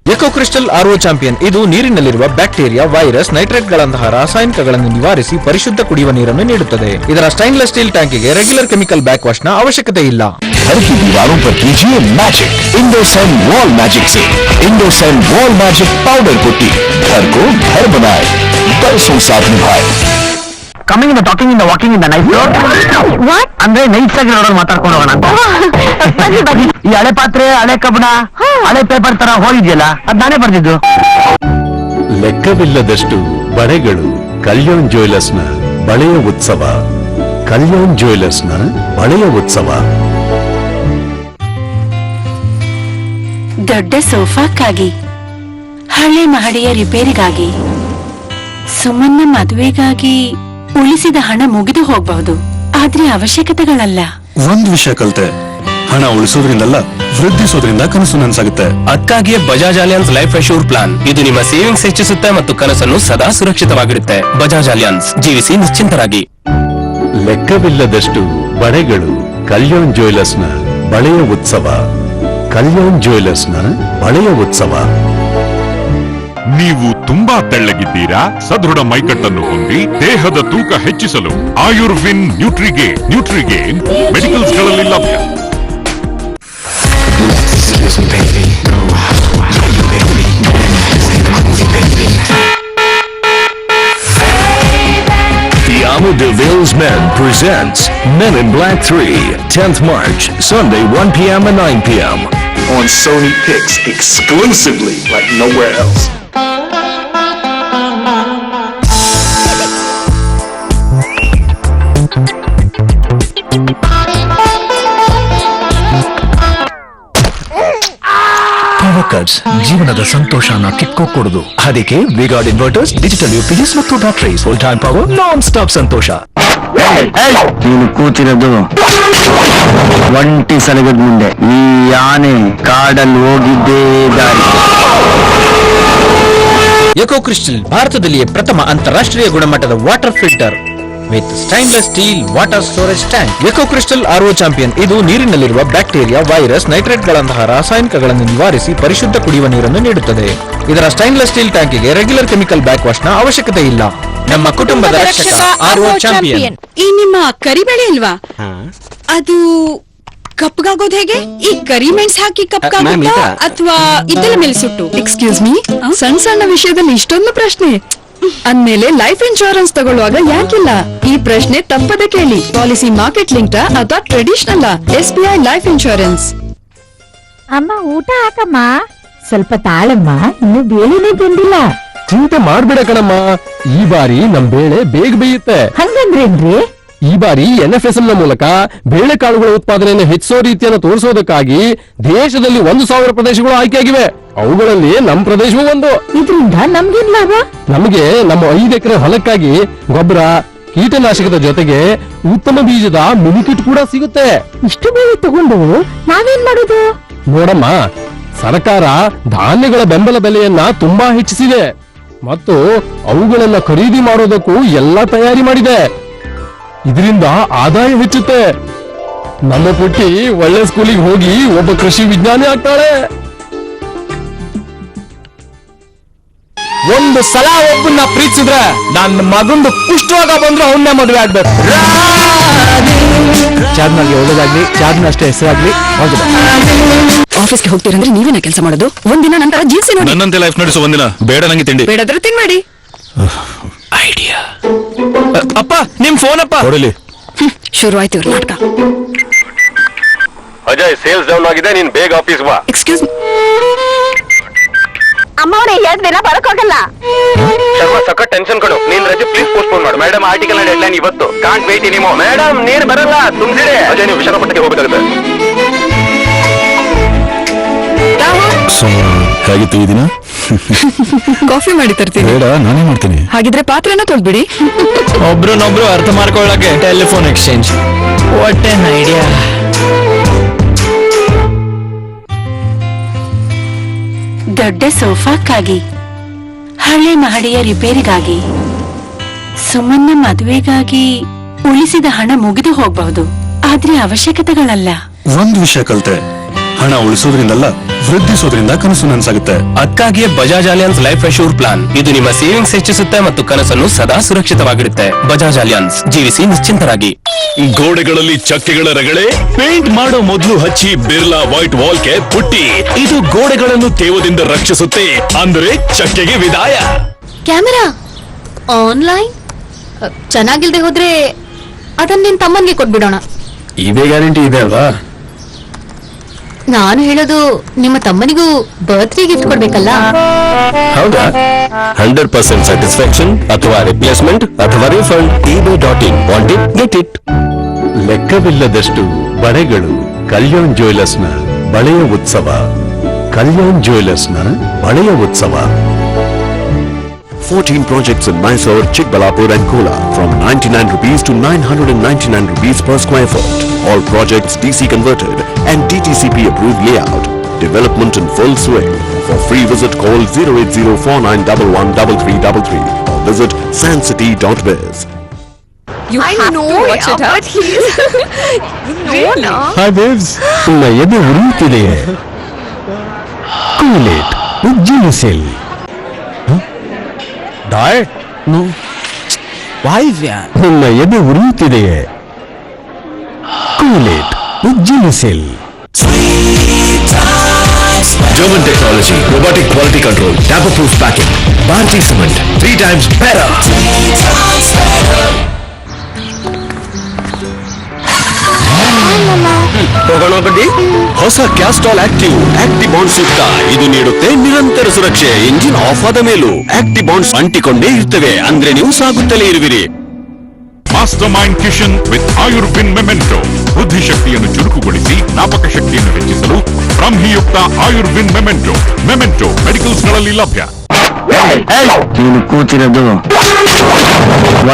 M: Eco crystal RO champion ಇದು ನೀರಿನಲ್ಲಿರುವ bacteria virus ನೈಟ್ರೇಟ್ಗಳಂತಹ ರಾಸಾಯನಿಕಗಳನ್ನು ನಿವಾರಿಸಿ ಪರಿಶುದ್ಧ ಕುಡಿಯುವ ನೀರನ್ನು ನೀಡುತ್ತದೆ ಇದರ stainless steel ಟ್ಯಾಂಕಿಗೆ ರೆಗ್ಯುಲರ್ ಕೆಮಿಕಲ್ ಬ್ಯಾಕ್ ವಾಶ್ ನ ಅವಶ್ಯಕತೆ ಇಲ್ಲ
N: घर की दीवारों पर कीजिए मैजिक इंडोसन वॉल मैजिक से Indosan wall magic powder putty घर को घर बनाए बरसों साथ निभाए
O: ಕಮಿಂಗ್ ಇಂದ ಟಾಕಿಂಗ್ ಇಂದ ವಾಕಿಂಗ್ ಇಂದ ನೈಟ್ ಅಂದ್ರೆ ನೈಟ್ಸ್ ಆಗಿ ರೋಡಲ್ಲಿ ಮಾತಾಡ್ಕೊಂಡು ಹೋಗೋಣ ಅಂತ. ಈ ಹಳೆ ಪಾತ್ರೆ ಹಳೆ ಕಬ್ಬಣ ಹಳೆ ಪೇಪರ್ ತರ ಹೋಗಿದ್ಯಲ್ಲ ಅದ್ ನಾನೇ ಬರ್ದಿದ್ದು.
L: ಲೆಕ್ಕವಿಲ್ಲದಷ್ಟು ಬಳೆಗಳು ಕಲ್ಯಾಣ್ನ ಬಳೆಯ ಉತ್ಸವ. ಕಲ್ಯಾಣ್ನ ಬಳೆಯ ಉತ್ಸವ.
H: ದೊಡ್ಡ ಸೋಫಾಕ್ಕಾಗಿ ಹಳೆ ಮಹಡಿಯ ರಿಪೇರಿಗಾಗಿ ಸುಮನ್ನ ಮದುವೆಗಾಗಿ ಉಳಿಸಿದ ಹಣ ಮುಗಿದು ಹೋಗಬಹುದು. ಆದ್ರೆ ಅವಶ್ಯಕತೆಗಳಲ್ಲ.
L: ಒಂದ್ ವಿಷಯ ಕಲ್ತೆ. ಹಣ ಉಳಿಸೋದ್ರಿಂದಲ್ಲ ವೃದ್ಧಿಸೋದ್ರಿಂದ ಕನಸು ನನಸಾಗುತ್ತೆ.
M: ಅದಕ್ಕಾಗಿಯೇ Bajaj Allianz life assure plan ಇದು ನಿಮ್ಮ ಸೇವಿಂಗ್ಸ್ ಹೆಚ್ಚಿಸುತ್ತೆ ಮತ್ತು ಕನಸನ್ನು ಸದಾ ಸುರಕ್ಷಿತವಾಗಿಡುತ್ತೆ. ಬಜಾಜ್ ಅಲಿಯನ್ಸ್ ಜೀವಿಸಿ ನಿಶ್ಚಿಂತರಾಗಿ.
L: ಲೆಕ್ಕವಿಲ್ಲದಷ್ಟು ಬಳೆಗಳು ಕಲ್ಯಾಣ್ ಜ್ಯುವೆಲರ್ಸ್ನ ಬಳೆಯ ಉತ್ಸವ. ಕಲ್ಯಾಣ್ ಜ್ಯುವೆಲರ್ಸ್ನ ಬಳೆಯ ಉತ್ಸವ.
P: ನೀವು ತುಂಬಾ ತೆಳ್ಳಗಿದ್ದೀರಾ ಸದೃಢ ಮೈಕಟ್ಟನ್ನು ಹೊಂದಿ ದೇಹದ ತೂಕ ಹೆಚ್ಚಿಸಲು ಆಯುರ್ವಿನ್ ನ್ಯೂಟ್ರಿಗೆ ನ್ಯೂಟ್ರಿಗೆ ಮೆಡಿಕಲ್ಸ್ಗಳಲ್ಲಿ ಲಭ್ಯ
N: The Armour de Ville's Men presents Men in Black 3, 10th March, Sunday 1 p.m. and 9 p.m.
P: On Sony Pix exclusively like nowhere else.
N: ಕಟ್ಸ್ ಜೀವನದ ಸಂತೋಷನ ಕಿಕ್ಕೊಕೊಡುದು ಅದಕ್ಕೆ V Guard inverters digital UPS ಮತ್ತು batteries full time power non stop ಸಂತೋಷ.
O: ನೀನು ಕೂತಿರೋದು ಒಂಟಿ ಸಲಗದ ಮುಂದೆ. ಈ ಆನೆ ಕಾಡಲ್ಲಿ ಹೋಗಿದ್ದೇ ದಾರಿ.
M: ಎಕೋ ಕ್ರಿಸ್ಟಲ್ ಭಾರತದಲ್ಲಿಯೇ ಪ್ರಥಮ ಅಂತಾರಾಷ್ಟ್ರೀಯ ಗುಣಮಟ್ಟದ water filter with stainless steel water storage tank eco crystal RO champion ಇದು ನೀರಿನಲ್ಲಿರುವ ಬ್ಯಾಕ್ಟೀರಿಯಾ ವೈರಸ್ ನೈಟ್ರೇಟ್ಗಳಂತಹ ರಾಸಾಯನಿಕಗಳನ್ನು ನಿವಾರಿಸಿ ಪರಿಶುದ್ಧ ಕುಡಿಯುವ ನೀರನ್ನು ನೀಡುತ್ತದೆ. ಇದರ ಸ್ಟೈನ್ಲೆಸ್ ಸ್ಟೀಲ್ ಟ್ಯಾಂಕಿಗೆ ರೆಗ್ಯುಲರ್ ಕೆಮಿಕಲ್ ಬ್ಯಾಕ್ ವಾಶ್ನ ಅವಶ್ಯಕತೆ ಇಲ್ಲ. ನಮ್ಮ ಕುಟುಂಬದ ರಕ್ಷಕ ಆರ್ಒ ಚಾಂಪಿಯನ್
H: ಈ ನಿಮ್ಮ ಕರಿಬೇಳೆ ಇಲ್ವಾ ಅದು ಕಪ್ಗಾಗೋದ್ ಹೇಗೆ? ಈ ಕರಿ ಮೆಣಸ್ ಹಾಕಿ ಕಪ್ಗಾಗುತ್ತಾ ಅಥವಾ ಇದೆಲ್ಲ ಮೇಲೆ ಸುಟ್ಟು ಎಕ್ಸ್ಕ್ಯೂಸ್ ಮೀ ಸಣ್ಣ ಸಣ್ಣ ವಿಷಯದಲ್ಲಿ ಇಷ್ಟೊಂದು ಪ್ರಶ್ನೆ. ಅಂದ್ಮೇಲೆ ಲೈಫ್ ಇನ್ಶೂರೆನ್ಸ್ ತಗೊಳ್ಳುವಾಗ ಯಾಕಿಲ್ಲ? ಈ ಪ್ರಶ್ನೆ ತಪ್ಪದೆ ಕೇಳಿ. ಪಾಲಿಸಿ ಮಾರ್ಕೆಟ್ ಲಿಂಕ್ ಅಥವಾ traditional S B I life insurance
K: ಅಮ್ಮ ಊಟ ಹಾಕಮ್ಮ. ಸ್ವಲ್ಪ ತಾಳಮ್ಮ ಇನ್ನು ಬೇಳೆನೇ ಬಂದಿಲ್ಲ
M: ಚಿಂತೆ ಮಾಡ್ಬೇಡ ಕಣಮ್ಮ. ಈ ಬಾರಿ ನಮ್ ಬೇಳೆ ಬೇಗ ಬೇಯುತ್ತೆ.
K: ಹಂಗಂದ್ರೇನ್ರಿ?
M: ಈ ಬಾರಿ ಎನ್ ಎಫ್ ಮೂಲಕ ಬೇಳೆಕಾಳುಗಳ ಉತ್ಪಾದನೆಯನ್ನು ಹೆಚ್ಚಿಸೋ ರೀತಿಯನ್ನು ತೋರಿಸೋದಕ್ಕಾಗಿ ದೇಶದಲ್ಲಿ ಒಂದು ಸಾವಿರ ಪ್ರದೇಶಗಳು ಆಯ್ಕೆಯಾಗಿವೆ. ಅವುಗಳಲ್ಲಿ ನಮ್ಮ ಪ್ರದೇಶವೂ ಒಂದು.
K: ಇದರಿಂದ ನಮ್ಗೇನ್ ಲಾಭ?
M: ನಮಗೆ ನಮ್ಮ ಐದು ಎಕರೆ ಹೊಲಕ್ಕಾಗಿ ಗೊಬ್ಬರ ಕೀಟನಾಶಕದ ಜೊತೆಗೆ ಉತ್ತಮ ಬೀಜದ ಮಿನಿಕಿಟ್ ಕೂಡ ಸಿಗುತ್ತೆ.
K: ಇಷ್ಟು ಬೇಗ ತಗೊಂಡು ನಾವೇನ್ ಮಾಡೋದು?
M: ನೋಡಮ್ಮ ಸರ್ಕಾರ ಧಾನ್ಯಗಳ ಬೆಂಬಲ ಬೆಲೆಯನ್ನ ತುಂಬಾ ಹೆಚ್ಚಿಸಿದೆ. ಮತ್ತು ಅವುಗಳನ್ನ ಖರೀದಿ ಮಾಡೋದಕ್ಕೂ ಎಲ್ಲ ತಯಾರಿ ಮಾಡಿದೆ. ಇದರಿಂದ ಆದಾಯ ಹೆಚ್ಚುತ್ತೆ. ನಮ್ಮ ಪುಟ್ಟಿ ಒಳ್ಳೆ ಸ್ಕೂಲಿಗೆ ಹೋಗಿ ಒಬ್ಬ ಕೃಷಿ ವಿಜ್ಞಾನಿ ಆಗ್ತಾಳೆ. ಒಂದು ಸಲ ಒಬ್ಬನ್ನ ಪ್ರೀತಿಸಿದ್ರೆ ನನ್ನ ಮಗಂದು ಪುಷ್ಟವಾಗ ಬಂದ್ರೆ ಅವನ್ನೇ ಮದುವೆ ಆಗ್ಬೇಕು.
F: ಚಾರ್ಮಿನಾರ್ಗೆ ಒಳ್ಳೇದಾಗ್ಲಿ ಚಾರ್ನ ಅಷ್ಟೇ ಹೆಸರಾಗ್ಲಿ.
H: ಆಫೀಸ್ಗೆ ಹೋಗ್ತೀರಂದ್ರೆ ನೀವೇನ ಕೆಲಸ ಮಾಡೋದು. ಒಂದಿನ ನಂತರ ಜೀನ್ಸ್ ನೋಡಿ.
I: ನನ್ನಂತೆ ಲೈಫ್ ನಡೆಸು ಒಂದಿನ. ಬೇಡ ನಂಗೆ ತಿಂಡಿ.
H: ಬೇಡಾದ್ರೆ ತಿನ್ಬೇಡಿ.
I: ಐಡಿಯಾ
G: ಅಪ್ಪ ನಿಮ್ ಫೋನ್ ಅಪ್ಪ.
I: ಕೊಡಲಿ.
H: ಶುರು ಆಯ್ತು ಇವ್ರ ನಾಟಕ.
I: ಅಜಯ್ ಸೇಲ್ಸ್ ಡೌನ್ ಆಗಿದೆ ನೀನ್ ಬೇಗ ಆಫೀಸ್ ಬಾ.
H: ಎಕ್ಸ್ಕ್ಯೂಸ್
E: ಅಮ್ಮವ್ರೆ ದಿನ ಬರಕ್ಕಾಗಲ್ಲ
I: ಶರ್ಮಾ ಸಖತ್ ಟೆನ್ಷನ್ ಕೊಡು. ನೀನ್ ರಜೆ ಪ್ಲೀಸ್ ಪೋಸ್ಟ್ಪೋನ್ ಮಾಡು. ಮೇಡಮ್ ಆರ್ಟಿಕಲ್ ಡೆಡ್ಲೈನ್ ಇವತ್ತು. ಕಾಂಟ್ ವೇಟ್ ನೀವು ಮೇಡಮ್ ನೀರ್ ಬರಲ್ಲ. ತುಂಬಿಸಿದೆ. ಅಜಯ್ ನೀವು ವಿಶಾಖಪಟ್ಟಣಕ್ಕೆ ಹೋಗ್ಬೇಕಾಗುತ್ತೆ. ಹೇಗಿತ್ತು ಈ ದಿನ?
H: ಕಾಫಿ ಮಾಡಿ ತರ್ತೀನಿ.
I: ಬೇಡ ನಾನೇ ಮಾಡ್ತೀನಿ.
H: ಹಾಗಿದ್ರೆ ಪಾತ್ರೆನ ತೊಳ್ಬಿಡಿ.
G: ಒಬ್ರನ್ನೊಬ್ರು ಅರ್ಥ ಮಾಡ್ಕೊಳ್ಳಕ್ಕೆ telephone exchange. What an idea.
E: ದೊಡ್ಡ ಸೋಫಾಕ್ಕಾಗಿ ಹಳೆ ಮಹಡಿಯ ರಿಪೇರಿಗಾಗಿ ಸುಮನ್ನ ಮದುವೆಗಾಗಿ ಉಳಿಸಿದ ಹಣ ಮುಗಿದು ಹೋಗಬಹುದು. ಆದ್ರೆ ಅವಶ್ಯಕತೆಗಳಲ್ಲ.
I: ಒಂದ್ ವಿಷಯ ಕಲ್ತೆ. ಹಣ ಉಳಿಸೋದ್ರಿಂದಲ್ಲ ವೃದ್ಧಿಸೋದ್ರಿಂದ ಕನಸು ನನ್ಸಾಗುತ್ತೆ.
G: ಅದಕ್ಕಾಗಿಯೇ Bajaj Allianz life assure plan ಇದು ನಿಮ್ಮ ಸೇವಿಂಗ್ಸ್ ಹೆಚ್ಚಿಸುತ್ತೆ ಮತ್ತು ಕನಸನ್ನು ಸದಾ ಸುರಕ್ಷಿತವಾಗಿಡುತ್ತೆ. ಬಜಾಜ್ ಅಲಿಯನ್ಸ್ ಜೀವಿಸಿ ನಿಶ್ಚಿಂತರಾಗಿ.
I: ಗೋಡೆಗಳಲ್ಲಿ ಚಕ್ಕೆಗಳ ರಗಳೆ ಪೇಂಟ್ ಮಾಡೋ ಮೊದಲು ಹಚ್ಚಿ ಬಿರ್ಲಾ ವೈಟ್ ವಾಲ್ಗೆ ಪುಟ್ಟಿ. ಇದು ಗೋಡೆಗಳನ್ನು ತೇವದಿಂದ ರಕ್ಷಿಸುತ್ತೆ. ಅಂದ್ರೆ ಚಕ್ಕೆಗೆ ವಿದಾಯ.
E: ಕ್ಯಾಮೆರಾ ಆನ್ಲೈನ್ ಚೆನ್ನಾಗಿಲ್ದೆ ಹೋದ್ರೆ ಅದನ್ನ ನಿನ್ ತಮ್ಮನ್ಗೆ ಕೊಟ್ಬಿಡೋಣ.
I: ಇದೇ ಗ್ಯಾರಂಟಿ ಇದೆ ಅಲ್ವಾ?
E: ನಾನು ಹೇಳೋದು ನಿಮ್ಮ ತಮ್ಮನಿಗೂ ಬರ್ತ್ಡೇ ಗಿಫ್ಟ್ ಕೊಡ್ಬೇಕಲ್ಲ?
I: ಹೌದಾ? ಹಂಡ್ರೆಡ್ ಪರ್ಸೆಂಟ್ ಸ್ಯಾಟಿಸ್ಫ್ಯಾಕ್ಷನ್ ಅಥವಾ ರಿಪ್ಲೇಸ್ಮೆಂಟ್ ಅಥವಾ refund eBay dot in want it get it
N: ಲೆಕ್ಕವಿಲ್ಲದಷ್ಟು ಬಳೆಗಳು ಕಲ್ಯಾಣ್ ಜ್ಯುವೆಲರ್ಸ್ನ ಬಳೆಯ ಉತ್ಸವ. ಕಲ್ಯಾಣ್ ಜ್ಯುವೆಲರ್ಸ್ನ ಬಳೆಯ ಉತ್ಸವ. 14 projects in Mysore, Chikbalapur and Kola from 99 rupees to 999 rupees per square foot. All projects DC converted and DTCP approved layout. Development in full swing. For free visit call 08049113333 or visit sancity.biz.
H: You have to watch it, huh?
C: Hi babes ನಿಮ್ಮ ಎದೆ ಉರಿಯುತ್ತಿದೆಯೇ ಕೂಲೇಟ್ ಉಜ್ಜಿಲಿಸೆಲ್ ಡಾಯ್
G: ವಾಯ್ವ್ಯಾ
C: ನಿಮ್ಮ ಎದೆ ಉರಿಯುತ್ತಿದೆಯೇ ಕೂಲೇಟ್ ಉಜ್ಜಿಲಿಸೆಲ್
N: German technology, robotic quality control, tamper-proof packing, Bharti Cement, three times better.
I: ತಗೊಳ್ಳೋ ಬಡ್ಡಿ ಹೊಸ Castrol active ಆಕ್ಟಿ bonds ಯುಕ್ತ ಇದು ನೀಡುತ್ತೆ ನಿರಂತರ ಸುರಕ್ಷೆ ಇಂಜಿನ್ ಆಫ್ ಆದ ಮೇಲೂ. ಆಕ್ಟಿ ಬಾಂಡ್ಸ್ ಅಂಟಿಕೊಂಡೇ ಇರ್ತವೆ ಅಂದ್ರೆ ನೀವು ಸಾಗುತ್ತಲೇ ಇರುವಿರಿ.
P: Master mind Kishan with ಆಯುರ್ವಿನ್ memento ಬುದ್ಧಿಶಕ್ತಿಯನ್ನು ಚುರುಕುಗೊಳಿಸಿ ಜ್ಞಾಪಕ ಶಕ್ತಿಯನ್ನು ಹೆಚ್ಚಿಸಲು ಬ್ರಹ್ಮಿಯುಕ್ತ ಆಯುರ್ವಿನ್ ಮೆಮೆಂಟೋ ಮೆಮೆಂಟೋ ಮೆಡಿಕಲ್ಸ್ಗಳಲ್ಲಿ ಲಭ್ಯ.
G: ನೀನು ಕೂತಿರೋದು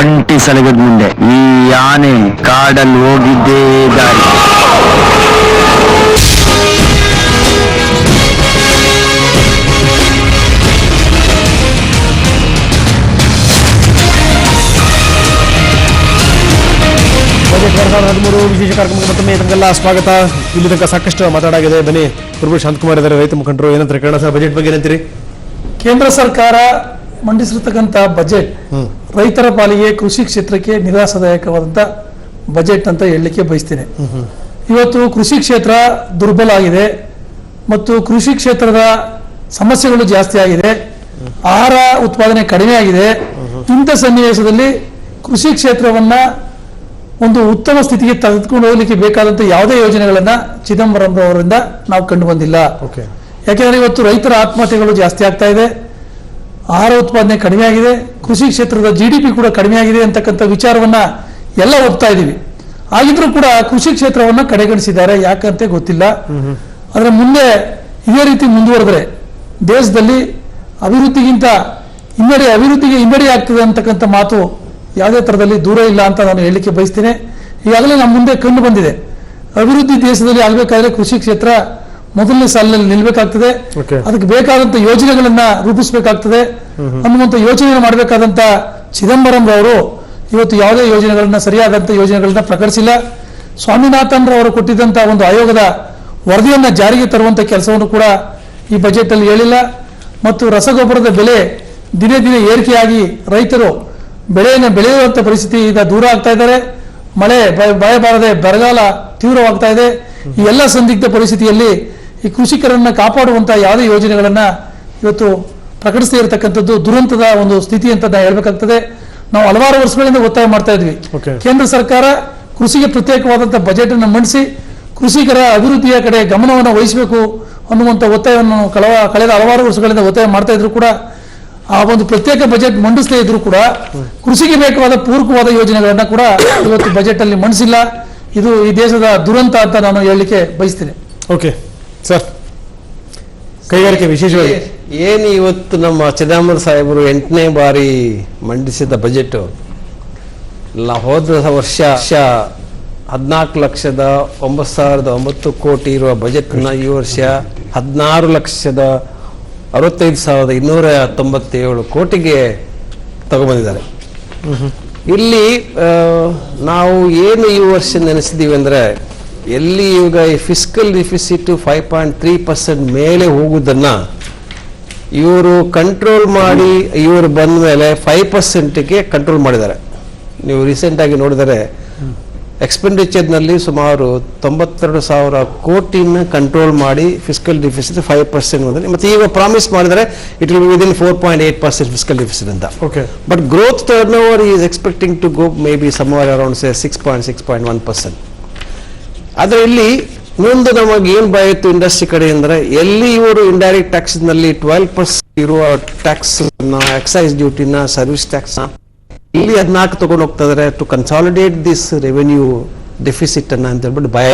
G: ಒಂಟಿ ಸಲಗದ ಮುಂದೆ. ಈ ಆನೆ ಕಾಡಲ್ಲಿ ಹೋಗಿದ್ದೇ ದಾರಿ.
A: ಎರಡ್ ಸಾವಿರದ ಹದಿಮೂರು ವಿಶೇಷ ಕಾರ್ಯಕ್ರಮಕ್ಕೆ ಮತ್ತೊಮ್ಮೆ ತಮಗೆಲ್ಲ ಸ್ವಾಗತ. ಇಲ್ಲಿ ತನಕ ಸಾಕಷ್ಟು ಮಾತಾಡಾಗಿದೆ. ಬನ್ನಿ ಪ್ರಭು ಶಾಂತಕುಮಾರ್ ಇದ್ದಾರೆ ರೈತ ಮುಖಂಡರು. ಏನಂತ ಕನ್ನಡ ಸರ್ ಬಜೆಟ್ ಬಗ್ಗೆ ಏನಂತೀರಿ?
Q: ಕೇಂದ್ರ ಸರ್ಕಾರ ಮಂಡಿಸಿರ್ತಕ್ಕಂಥ ಬಜೆಟ್ ರೈತರ ಪಾಲಿಗೆ ಕೃಷಿ ಕ್ಷೇತ್ರಕ್ಕೆ ನಿರಾಸದಾಯಕವಾದಂಥ ಬಜೆಟ್ ಅಂತ ಹೇಳಲಿಕ್ಕೆ ಬಯಸ್ತೇನೆ. ಇವತ್ತು ಕೃಷಿ ಕ್ಷೇತ್ರ ದುರ್ಬಲ ಆಗಿದೆ ಮತ್ತು ಕೃಷಿ ಕ್ಷೇತ್ರದ ಸಮಸ್ಯೆಗಳು ಜಾಸ್ತಿ ಆಗಿದೆ. ಆಹಾರ ಉತ್ಪಾದನೆ ಕಡಿಮೆ ಆಗಿದೆ. ಇಂಥ ಸನ್ನಿವೇಶದಲ್ಲಿ ಕೃಷಿ ಕ್ಷೇತ್ರವನ್ನ ಒಂದು ಉತ್ತಮ ಸ್ಥಿತಿಗೆ ತೆಗೆದುಕೊಂಡು ಹೋಗ್ಲಿಕ್ಕೆ ಬೇಕಾದಂಥ ಯಾವುದೇ ಯೋಜನೆಗಳನ್ನ ಚಿದಂಬರಂ ಅವರಿಂದ ನಾವು ಕಂಡು ಬಂದಿಲ್ಲ
A: ಓಕೆ
Q: ಯಾಕೆಂದ್ರೆ ಇವತ್ತು ರೈತರ ಆತ್ಮಹತ್ಯೆಗಳು ಜಾಸ್ತಿ ಆಗ್ತಾ ಇದೆ. ಆಹಾರ ಉತ್ಪಾದನೆ ಕಡಿಮೆ ಆಗಿದೆ. ಕೃಷಿ ಕ್ಷೇತ್ರದ ಜಿ ಡಿ ಪಿ ಕೂಡ ಕಡಿಮೆ ಆಗಿದೆ ಅಂತಕ್ಕಂಥ ವಿಚಾರವನ್ನ ಎಲ್ಲ ಒಪ್ತಾ ಇದ್ದೀವಿ. ಆಗಿದ್ರೂ ಕೂಡ ಕೃಷಿ ಕ್ಷೇತ್ರವನ್ನ ಕಡೆಗಣಿಸಿದ್ದಾರೆ. ಯಾಕಂತ ಗೊತ್ತಿಲ್ಲ. ಅದರ ಮುಂದೆ ಇದೇ ರೀತಿ ಮುಂದುವರೆದ್ರೆ ದೇಶದಲ್ಲಿ ಅಭಿವೃದ್ಧಿಗಿಂತ ಹಿನ್ನಡೆ ಅಭಿವೃದ್ಧಿಗೆ ಹಿನ್ನಡೆ ಆಗ್ತದೆ ಅಂತಕ್ಕಂಥ ಮಾತು ಯಾವುದೇ ಥರದಲ್ಲಿ ದೂರ ಇಲ್ಲ ಅಂತ ನಾನು ಹೇಳಲಿಕ್ಕೆ ಬಯಸ್ತೇನೆ. ಈಗಾಗಲೇ ನಮ್ಮ ಮುಂದೆ ಕಂಡು ಬಂದಿದೆ. ಅಭಿವೃದ್ಧಿ ದೇಶದಲ್ಲಿ ಆಗಬೇಕಾದ್ರೆ ಕೃಷಿ ಕ್ಷೇತ್ರ ಮೊದಲನೇ ಸಾಲಿನಲ್ಲಿ ನಿಲ್ಬೇಕಾಗ್ತದೆ. ಅದಕ್ಕೆ ಬೇಕಾದಂತ ಯೋಜನೆಗಳನ್ನ ರೂಪಿಸಬೇಕಾಗ್ತದೆ. ಅನ್ನುವಂಥ ಯೋಜನೆ ಮಾಡಬೇಕಾದಂತ ಚಿದಂಬರಂ ಅವರು ಇವತ್ತು ಯಾವುದೇ ಯೋಜನೆಗಳನ್ನ ಸರಿಯಾದಂತ ಯೋಜನೆಗಳನ್ನ ಪ್ರಕಟಿಸಿಲ್ಲ. ಸ್ವಾಮಿನಾಥನ್ ಅವರು ಕೊಟ್ಟಿದ್ದಂತ ಒಂದು ಆಯೋಗದ ವರದಿಯನ್ನ ಜಾರಿಗೆ ತರುವಂತ ಕೆಲಸವನ್ನು ಕೂಡ ಈ ಬಜೆಟ್ ಅಲ್ಲಿ ಹೇಳಿಲ್ಲ. ಮತ್ತು ರಸಗೊಬ್ಬರದ ಬೆಲೆ ದಿನೇ ದಿನೇ ಏರಿಕೆಯಾಗಿ ರೈತರು ಬೆಳೆಯನ್ನು ಬೆಳೆಯುವಂತ ಈಗ ದೂರ ಆಗ್ತಾ ಇದ್ದಾರೆ. ಮಳೆ ಭಯ ಬಾರದೆ ಬರಗಾಲ ತೀವ್ರವಾಗ್ತಾ ಇದೆ. ಈ ಎಲ್ಲ ಸಂದಿಗ್ಧ ಪರಿಸ್ಥಿತಿಯಲ್ಲಿ ಈ ಕೃಷಿಕರನ್ನ ಕಾಪಾಡುವಂತಹ ಯಾವುದೇ ಯೋಜನೆಗಳನ್ನ ಇವತ್ತು ಪ್ರಕಟಿಸದೇ ಇರತಕ್ಕಂಥದ್ದು ದುರಂತದ ಒಂದು ಸ್ಥಿತಿ ಅಂತ ನಾವು ಹೇಳ್ಬೇಕಾಗ್ತದೆ. ನಾವು ಹಲವಾರು ವರ್ಷಗಳಿಂದ ಒತ್ತಾಯ ಮಾಡ್ತಾ ಇದ್ವಿ. ಕೇಂದ್ರ ಸರ್ಕಾರ ಕೃಷಿಗೆ ಪ್ರತ್ಯೇಕವಾದಂತಹ ಬಜೆಟ್ ಅನ್ನು ಮಂಡಿಸಿ ಕೃಷಿಕರ ಅಭಿವೃದ್ಧಿಯ ಕಡೆ ಗಮನವನ್ನು ವಹಿಸಬೇಕು ಅನ್ನುವಂಥ ಒತ್ತಾಯವನ್ನು ಕಳೆದ ಹಲವಾರು ವರ್ಷಗಳಿಂದ ಒತ್ತಾಯ ಮಾಡ್ತಾ ಇದ್ರು ಕೂಡ ಆ ಒಂದು ಪ್ರತ್ಯೇಕ ಬಜೆಟ್ ಮಂಡಿಸದೇ ಇದ್ರು ಕೂಡ ಕೃಷಿಗೆ ಬೇಕಾದ ಪೂರಕವಾದ ಯೋಜನೆಗಳನ್ನ ಕೂಡ ಇವತ್ತು ಬಜೆಟ್ ಅಲ್ಲಿ ಮಂಡಿಸಿಲ್ಲ. ಇದು ಈ ದೇಶದ ದುರಂತ ಅಂತ ನಾನು ಹೇಳಲಿಕ್ಕೆ ಬಯಸ್ತೇನೆ.
A: ಓಕೆ. ಸರ್ ಕೈಗಾರಿಕೆ ವಿಶೇಷವಾಗಿ.
R: ಏನು ಇವತ್ತು ನಮ್ಮ ಚಿದಂಬರ ಸಾಹೇಬರು ಎಂಟನೇ ಬಾರಿ ಮಂಡಿಸಿದ ಬಜೆಟ್? ಹೋದ ವರ್ಷ ವರ್ಷ ಹದಿನಾಲ್ಕು ಲಕ್ಷದ ಒಂಬತ್ತು ಸಾವಿರದ ಒಂಬತ್ತು ಕೋಟಿ ಇರುವ ಬಜೆಟ್ನ ಈ ವರ್ಷ ಹದಿನಾರು ಲಕ್ಷದ ಅರವತ್ತೈದು ಸಾವಿರದ ಇನ್ನೂರ ತೊಂಬತ್ತೇಳು ಕೋಟಿಗೆ ತಗೊಂಬಂದಿದ್ದಾರೆ ಇಲ್ಲಿ ನಾವು ಏನು ಈ ವರ್ಷ ನೆನೆಸಿದ್ದೀವಿ ಅಂದರೆ, ಎಲ್ಲಿ ಈಗ ಈ fiscal deficit five point three percent ಮೇಲೆ ಹೋಗುವುದನ್ನು ಇವರು ಕಂಟ್ರೋಲ್ ಮಾಡಿ, ಇವರು ಬಂದ ಮೇಲೆ ಫೈವ್ ಪರ್ಸೆಂಟಿಗೆ ಕಂಟ್ರೋಲ್ ಮಾಡಿದ್ದಾರೆ. ನೀವು ರೀಸೆಂಟಾಗಿ ನೋಡಿದರೆ ಎಕ್ಸ್ಪೆಂಡಿಚರ್ನಲ್ಲಿ ಸುಮಾರು ತೊಂಬತ್ತೆರಡು ಸಾವಿರ ಕೋಟಿನ ಕಂಟ್ರೋಲ್ ಮಾಡಿ ಫಿಸಿಕಲ್ ಡಿಫಿಸಿಟ್ ಫೈವ್ ಪರ್ಸೆಂಟ್ ಬಂದರೆ ಮತ್ತೆ ಈಗ ಪ್ರಾಮಿಸ್ ಮಾಡಿದರೆ it will within four point eight percent fiscal deficit ಅಂತ. Okay but growth turn over is expecting to go maybe somewhere around say six point six point one percent ಆದರೆ ಇಲ್ಲಿ ಮುಂದೆ ನಮಗೆ ಏನು ಬಾಯಿತು ಇಂಡಸ್ಟ್ರಿ ಕಡೆ ಅಂದರೆ ಎಲ್ಲಿ ಇವರು ಇಂಡೈರೆಕ್ಟ್ ಟ್ಯಾಕ್ಸ್ನಲ್ಲಿ ಟ್ವೆಲ್ ಪರ್ಸೆಂಟ್ ಇರುವ ಟ್ಯಾಕ್ಸ್ ಎಕ್ಸೈಸ್ ಡ್ಯೂಟಿನ ಸರ್ವಿಸ್ ಟ್ಯಾಕ್ಸ್ ಇಲ್ಲಿ ಹದಿನಾಲ್ಕು ತಗೊಂಡು ಹೋಗ್ತಾ to consolidate this revenue deficit ಅನ್ನ ಅಂತ ಹೇಳ್ಬಿಟ್ಟು ಭಯ